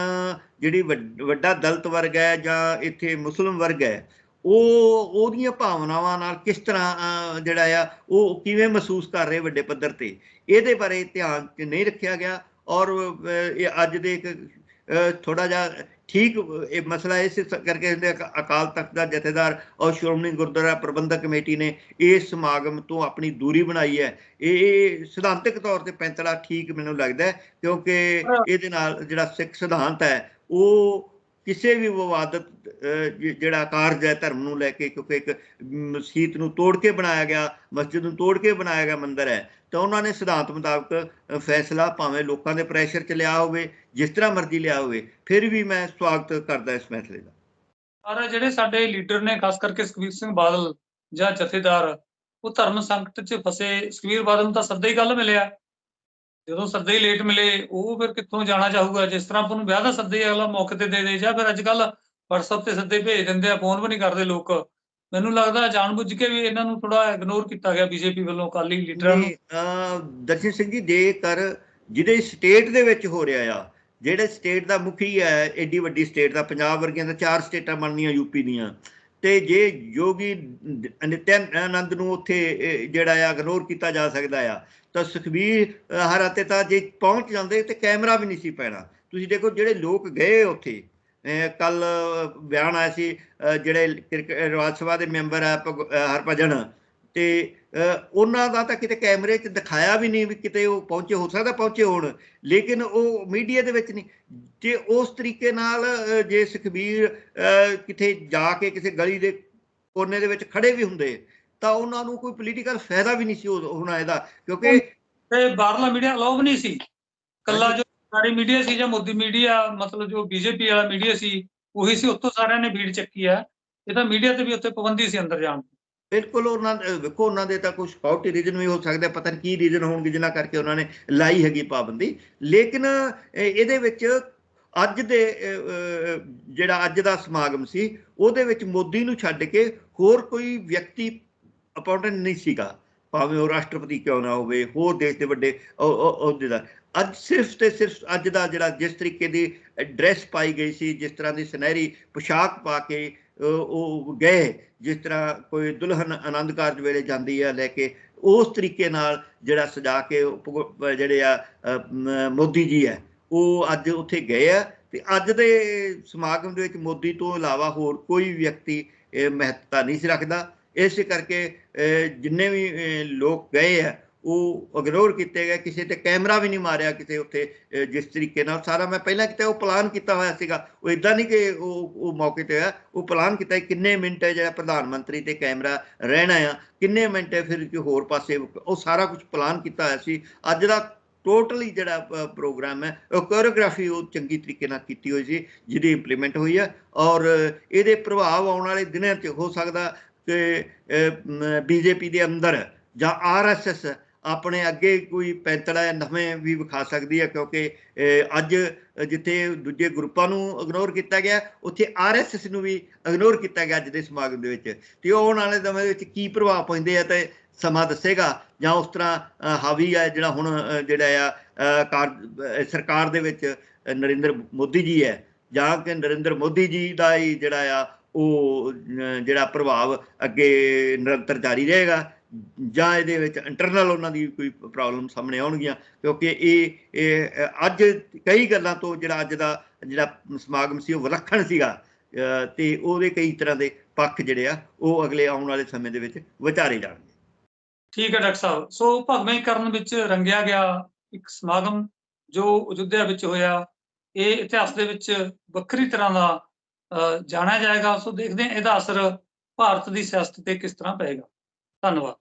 A: ਜਿਹੜੀ ਵੱਡ- ਵੱਡਾ ਦਲਤ ਵਰਗ ਹੈ ਜਾਂ ਇੱਥੇ ਮੁਸਲਿਮ ਵਰਗ ਹੈ, ਉਹ, ਉਹਦੀਆਂ ਭਾਵਨਾਵਾਂ ਨਾਲ ਕਿਸ ਤਰ੍ਹਾਂ ਜਿਹੜਾ ਆ, ਉਹ ਕਿਵੇਂ ਮਹਿਸੂਸ ਕਰ ਰਹੇ ਵੱਡੇ ਪੱਧਰ ਤੇ? ਇਹਦੇ ਬਾਰੇ ਧਿਆਨ ਚ ਨਹੀਂ ਰੱਖਿਆ ਗਿਆ ਔਰ ਇਹ ਅੱਜ ਦੇ ਇੱਕ ਥੋੜਾ ਜਿਹਾ ਠੀਕ ਇਹ ਮਸਲਾ ਇਸ ਕਰਕੇ ਅਕਾਲ ਤਖਤ ਦਾ ਜਥੇਦਾਰ ਔਰ ਸ਼੍ਰੋਮਣੀ ਗੁਰਦੁਆਰਾ ਪ੍ਰਬੰਧਕ ਕਮੇਟੀ ਨੇ ਇਸ ਸਮਾਗਮ ਤੋਂ ਆਪਣੀ ਦੂਰੀ ਬਣਾਈ ਹੈ। ਇਹ ਸਿਧਾਂਤਕ ਤੌਰ ਤੇ ਪੈਂਤੜਾ ਠੀਕ ਮੈਨੂੰ ਲੱਗਦਾ ਕਿਉਂਕਿ ਇਹਦੇ ਨਾਲ ਜਿਹੜਾ ਸਿੱਖ ਸਿਧਾਂਤ ਹੈ ਉਹ ਕਿਸੇ ਵੀ ਵਿਵਾਦਤ ਜਿਹੜਾ ਕਾਰਜ ਹੈ ਧਰਮ ਨੂੰ ਲੈ ਕੇ ਕਿਉਂਕਿ ਇੱਕ ਮਸਜਿਦ ਨੂੰ ਤੋੜ ਕੇ ਬਣਾਇਆ ਗਿਆ ਮਸਜਿਦ ਨੂੰ ਤੋੜ ਕੇ ਬਣਾਇਆ ਗਿਆ ਮੰਦਿਰ ਹੈ ਤਾਂ ਉਹਨਾਂ ਨੇ ਸਿਧਾਂਤ ਮੁਤਾਬਕ ਫੈਸਲਾ ਭਾਵੇਂ ਲੋਕਾਂ ਦੇ ਪ੍ਰੈਸ਼ਰ 'ਚ ਲਿਆ ਹੋਵੇ, ਜਿਸ ਤਰ੍ਹਾਂ ਮਰਜ਼ੀ ਲਿਆ ਹੋਵੇ, ਫਿਰ ਵੀ ਮੈਂ ਸਵਾਗਤ ਕਰਦਾ ਇਸ ਫੈਸਲੇ ਦਾ।
B: ਪਰ ਜਿਹੜੇ ਸਾਡੇ ਲੀਡਰ ਨੇ, ਖਾਸ ਕਰਕੇ ਸੁਖਬੀਰ ਸਿੰਘ ਬਾਦਲ ਜਾਂ ਜਥੇਦਾਰ, ਉਹ ਧਰਮ ਸੰਕਟ 'ਚ ਫਸੇ। ਸੁਖਬੀਰ ਬਾਦਲ ਨੂੰ ਤਾਂ ਸੱਦਾ ਹੀ ਕੱਲ ਮਿਲਿਆ। ਜਦੋਂ ਸੱਦਾ ਹੀ ਲੇਟ ਮਿਲੇ, ਉਹ ਫਿਰ ਕਿੱਥੋਂ ਜਾਣਾ ਚਾਹੂਗਾ? ਜਿਸ ਤਰ੍ਹਾਂ ਆਪਾਂ ਨੂੰ ਵਿਆਹ ਦਾ ਸੱਦਾ ਹੀ ਅਗਲਾ ਮੌਕੇ ਤੇ ਦੇ ਦੇ, ਜਾਂ ਫਿਰ ਅੱਜ ਕੱਲ WhatsApp ਤੇ ਸੱਦੇ ਭੇਜ ਦਿੰਦੇ ਆ ਫੋਨ ਵੀ ਨਹੀਂ ਕਰਦੇ ਲੋਕ। ਮੈਨੂੰ ਲੱਗਦਾ ਜਾਣਬੁੱਝ ਕੇ ਵੀ ਇਹਨਾਂ ਨੂੰ ਥੋੜਾ ਇਗਨੋਰ ਕੀਤਾ ਗਿਆ ਬੀਜੇਪੀ ਵੱਲੋਂ ਅਕਾਲੀ ਲੀਡਰਾਂ ਨੂੰ।
A: ਦਰਸ਼ਨ ਸਿੰਘ ਜੀ ਜੇਕਰ ਜਿਹਦੇ ਸਟੇਟ ਦੇ ਵਿੱਚ ਹੋ ਰਿਹਾ ਆ ਜਿਹੜੇ ਸਟੇਟ ਦਾ ਮੁਖੀ ਹੈ ਏਡੀ ਵੱਡੀ ਸਟੇਟ ਦਾ ਪੰਜਾਬ ਵਰਗੀਆਂ ਤਾਂ ਚਾਰ ਸਟੇਟਾਂ ਬਣਨੀਆਂ ਯੂਪੀ ਦੀਆਂ। ਤੇ ਜੇ ਯੋਗੀ ਨਿਤਿਨ ਆਨੰਦ ਨੂੰ ਉੱਥੇ ਜਿਹੜਾ ਆ ਇਗਨੋਰ ਕੀਤਾ ਜਾ ਸਕਦਾ ਆ ਤਾਂ ਸੁਖਬੀਰ ਹਰਾ ਤੇ ਤਾਂ ਜੇ ਪਹੁੰਚ ਜਾਂਦੇ ਤੇ ਕੈਮਰਾ ਵੀ ਨਹੀਂ ਸੀ ਪੈਣਾ। ਤੁਸੀਂ ਦੇਖੋ ਜਿਹੜੇ ਲੋਕ ਗਏ ਉੱਥੇ ਕੱਲ ਬਿਆਨ ਆਇਆ ਸੀ ਜਿਹੜੇ ਰਾਜ ਸਭਾ ਦੇ ਮੈਂਬਰ ਆ ਹਰਭਜਨ ਤੇ ਉਹਨਾਂ ਦਾ ਤਾਂ ਕਿਤੇ ਕੈਮਰੇ 'ਚ ਦਿਖਾਇਆ ਵੀ ਨਹੀਂ ਵੀ ਕਿਤੇ ਉਹ ਪਹੁੰਚੇ ਹੋ ਸਕਦਾ ਪਹੁੰਚੇ ਹੋਣ ਲੇਕਿਨ ਉਹ ਮੀਡੀਆ ਦੇ ਵਿੱਚ ਨਹੀਂ। ਜੇ ਉਸ ਤਰੀਕੇ ਨਾਲ ਜੇ ਸੁਖਬੀਰ ਕਿਤੇ ਜਾ ਕੇ ਕਿਸੇ ਗਲੀ ਦੇ ਕੋਨੇ ਦੇ ਵਿੱਚ ਖੜੇ ਵੀ ਹੁੰਦੇ ਤਾਂ ਉਹਨਾਂ ਨੂੰ ਕੋਈ ਪੋਲੀਟੀਕਲ ਫਾਇਦਾ ਵੀ ਨਹੀਂ ਸੀ ਹੋਣਾ ਇਹਦਾ ਕਿਉਂਕਿ
B: ਤੇ ਬਾਹਰਲਾ ਮੀਡੀਆ ਅਲਾਉ ਨਹੀਂ ਸੀ। ਕੱਲਾ ਜੋ ਸਰਕਾਰੀ ਮੀਡੀਆ ਸੀ ਜਾਂ ਮੋਦੀ ਮੀਡੀਆ ਮਤਲਬ ਜੋ ਬੀਜੇਪੀ ਵਾਲਾ ਮੀਡੀਆ ਸੀ, ਉਹੀ ਸੀ, ਉੱਥੋਂ ਸਾਰਿਆਂ ਨੇ ਭੀੜ ਚੱਕੀ ਆ। ਇਹ ਤਾਂ ਮੀਡੀਆ ਤੇ ਵੀ ਉੱਥੇ ਪਾਬੰਦੀ ਸੀ ਅੰਦਰ ਜਾਣ ਦੀ।
A: ਬਿਲਕੁਲ ਉਹਨਾਂ ਵੇਖੋ ਉਹਨਾਂ ਦੇ ਤਾਂ ਕੁਝ ਸਕਿਉਰਟੀ ਰੀਜਨ ਵੀ ਹੋ ਸਕਦਾ ਪਤਾ ਨਹੀਂ ਕੀ ਰੀਜਨ ਹੋਣਗੇ ਜਿਨ੍ਹਾਂ ਕਰਕੇ ਉਹਨਾਂ ਨੇ ਲਾਈ ਹੈਗੀ ਪਾਬੰਦੀ। ਲੇਕਿਨ ਇਹਦੇ ਵਿੱਚ ਅੱਜ ਦੇ ਜਿਹੜਾ ਅੱਜ ਦਾ ਸਮਾਗਮ ਸੀ, ਉਹਦੇ ਵਿੱਚ ਮੋਦੀ ਨੂੰ ਛੱਡ ਕੇ ਹੋਰ ਕੋਈ ਵਿਅਕਤੀ ਅਪਾਇੰਟਡ ਨਹੀਂ ਸੀਗਾ। ਭਾਵੇਂ ਉਹ ਰਾਸ਼ਟਰਪਤੀ ਕਿਉਂ ਨਾ ਹੋਵੇ, ਹੋਰ ਦੇਸ਼ ਦੇ ਵੱਡੇ, ਉਹ- ਅਹੁਦੇਦਾਰ ਅੱਜ ਸਿਰਫ ਤੇ ਸਿਰਫ ਅੱਜ ਦਾ ਜਿਹੜਾ ਜਿਸ ਤਰੀਕੇ ਦੀ ਡਰੈਸ ਪਾਈ ਗਈ ਸੀ, ਜਿਸ ਤਰ੍ਹਾਂ ਦੀ ਸੁਨਹਿਰੀ ਪੋਸ਼ਾਕ ਪਾ ਕੇ ਉਹ ਗਏ, ਜਿਸ ਤਰ੍ਹਾਂ ਕੋਈ ਦੁਲਹਨ ਆਨੰਦ ਕਾਰਜ ਵੇਲੇ ਜਾਂਦੀ ਹੈ ਲੈ ਕੇ, ਉਸ ਤਰੀਕੇ ਨਾਲ ਜਿਹੜਾ ਸਜਾ ਕੇ ਜਿਹੜੇ ਆ ਮੋਦੀ ਜੀ ਹੈ ਉਹ ਅੱਜ ਉੱਥੇ ਗਏ ਆ ਤੇ ਅੱਜ ਦੇ ਸਮਾਗਮ ਦੇ ਵਿੱਚ ਮੋਦੀ ਤੋਂ ਇਲਾਵਾ ਹੋਰ ਕੋਈ ਵਿਅਕਤੀ ਇਹ ਮਹੱਤਤਾ ਨਹੀਂ ਸੀ ਰੱਖਦਾ। ਇਸੇ ਕਰਕੇ ਜਿੰਨੇ ਵੀ ਲੋਕ ਗਏ ਆ ਉਹ ਇਗਨੋਰ ਕੀਤੇ ਗਏ, ਕਿਸੇ ਤੇ ਕੈਮਰਾ ਵੀ ਨਹੀਂ ਮਾਰਿਆ ਕਿਸੇ ਉੱਥੇ ਜਿਸ ਤਰੀਕੇ ਨਾਲ ਸਾਰਾ ਮੈਂ ਪਹਿਲਾਂ ਕਿਤੇ ਉਹ ਪਲਾਨ ਕੀਤਾ ਹੋਇਆ ਸੀਗਾ। ਉਹ ਇਦਾਂ ਨਹੀਂ ਕਿ ਉਹ ਉਹ ਮੌਕੇ ਤੇ ਹੋਇਆ। ਉਹ ਪਲਾਨ ਕੀਤਾ ਕਿੰਨੇ ਮਿੰਟ ਹੈ ਜਿਹੜਾ ਪ੍ਰਧਾਨ ਮੰਤਰੀ ਤੇ ਕੈਮਰਾ ਰਹਿਣਾ ਆ, ਕਿੰਨੇ ਮਿੰਟ ਹੈ ਫਿਰ ਕਿ ਹੋਰ ਪਾਸੇ ਉਹ ਸਾਰਾ ਕੁਝ ਪਲਾਨ ਕੀਤਾ ਹੋਇਆ ਸੀ। ਅੱਜ ਦਾ ਟੋਟਲੀ ਜਿਹੜਾ ਪ੍ਰੋਗਰਾਮ ਹੈ, ਉਹ ਕੋਰੀਓਗ੍ਰਾਫੀ ਉਹ ਚੰਗੀ ਤਰੀਕੇ ਨਾਲ ਕੀਤੀ ਹੋਈ ਸੀ, ਜਿਹਦੀ ਇੰਪਲੀਮੈਂਟ ਹੋਈ ਹੈ ਔਰ ਇਹਦੇ ਪ੍ਰਭਾਵ ਆਉਣ ਵਾਲੇ ਦਿਨਾਂ 'ਚ ਹੋ ਸਕਦਾ ਕਿ ਬੀਜੇਪੀ ਦੇ ਅੰਦਰ ਜਾਂ ਆਰਐਸਐਸ ਆਪਣੇ ਅੱਗੇ ਕੋਈ ਪੈਂਤੜਾ ਨਵੇਂ ਵੀ ਵਿਖਾ ਸਕਦੀ ਹੈ, ਕਿਉਂਕਿ ਅੱਜ ਜਿੱਥੇ ਦੂਜੇ ਗਰੁੱਪਾਂ ਨੂੰ ਇਗਨੋਰ ਕੀਤਾ ਗਿਆ, ਉੱਥੇ ਆਰਐਸਐਸ ਨੂੰ ਵੀ ਇਗਨੋਰ ਕੀਤਾ ਗਿਆ ਅੱਜ ਦੇ ਸਮਾਗਮ ਦੇ ਵਿੱਚ। ਤੇ ਉਹ ਆਉਣ ਵਾਲੇ ਸਮੇਂ ਦੇ ਵਿੱਚ ਕੀ ਪ੍ਰਭਾਵ ਪੈਂਦੇ ਆ, ਤੇ ਸਮਾਂ ਦੱਸੇਗਾ। ਜਾਂ ਉਸ ਤਰ੍ਹਾਂ ਹਾਵੀ ਆ ਜਿਹੜਾ ਹੁਣ ਜਿਹੜਾ ਆ ਕਾਰ ਸਰਕਾਰ ਦੇ ਵਿੱਚ ਨਰਿੰਦਰ ਮੋਦੀ ਜੀ ਹੈ, ਜਾਂ ਕਿ ਨਰਿੰਦਰ ਮੋਦੀ ਜੀ ਦਾ ਹੀ ਜਿਹੜਾ ਆ, ਉਹ ਜਿਹੜਾ ਪ੍ਰਭਾਵ ਅੱਗੇ ਨਿਰੰਤਰ ਜਾਰੀ ਰਹੇਗਾ। ਜਾਂ ਇਹਦੇ ਵਿੱਚ ਇੰਟਰਨਲ ਉਹਨਾਂ ਦੀ ਕੋਈ ਪ੍ਰੋਬਲਮ ਸਾਹਮਣੇ ਆਉਣਗੀਆਂ ਕਿਉਂਕਿ ਇਹ ਇਹ ਅੱਜ ਕਈ ਗੱਲਾਂ ਤੋਂ ਜਿਹੜਾ ਅੱਜ ਦਾ ਜਿਹੜਾ ਸਮਾਗਮ ਸੀ ਉਹ ਵਿਲੱਖਣ ਸੀਗਾ ਅ, ਤੇ ਉਹਦੇ ਕਈ ਤਰ੍ਹਾਂ ਦੇ ਪੱਖ ਜਿਹੜੇ ਆ ਉਹ ਅਗਲੇ ਆਉਣ ਵਾਲੇ ਸਮੇਂ ਦੇ ਵਿੱਚ ਵਿਚਾਰੇ ਜਾਣਗੇ।
B: ਠੀਕ ਹੈ ਡਾਕਟਰ ਸਾਹਿਬ ਸੋ ਭਗਵੇਂ ਕਰਨ ਵਿੱਚ ਰੰਗਿਆ ਗਿਆ ਇੱਕ ਸਮਾਗਮ ਜੋ ਅਯੁੱਧਿਆ ਵਿੱਚ ਹੋਇਆ ਇਹ ਇਤਿਹਾਸ ਦੇ ਵਿੱਚ ਵੱਖਰੀ ਤਰ੍ਹਾਂ ਦਾ ਅਹ, ਜਾਣਿਆ ਜਾਏਗਾ। ਸੋ ਦੇਖਦੇ ਹਾਂ ਇਹਦਾ ਅਸਰ ਭਾਰਤ ਦੀ ਸਿਆਸਤ ਤੇ ਕਿਸ ਤਰ੍ਹਾਂ ਪਏਗਾ। た
A: のは。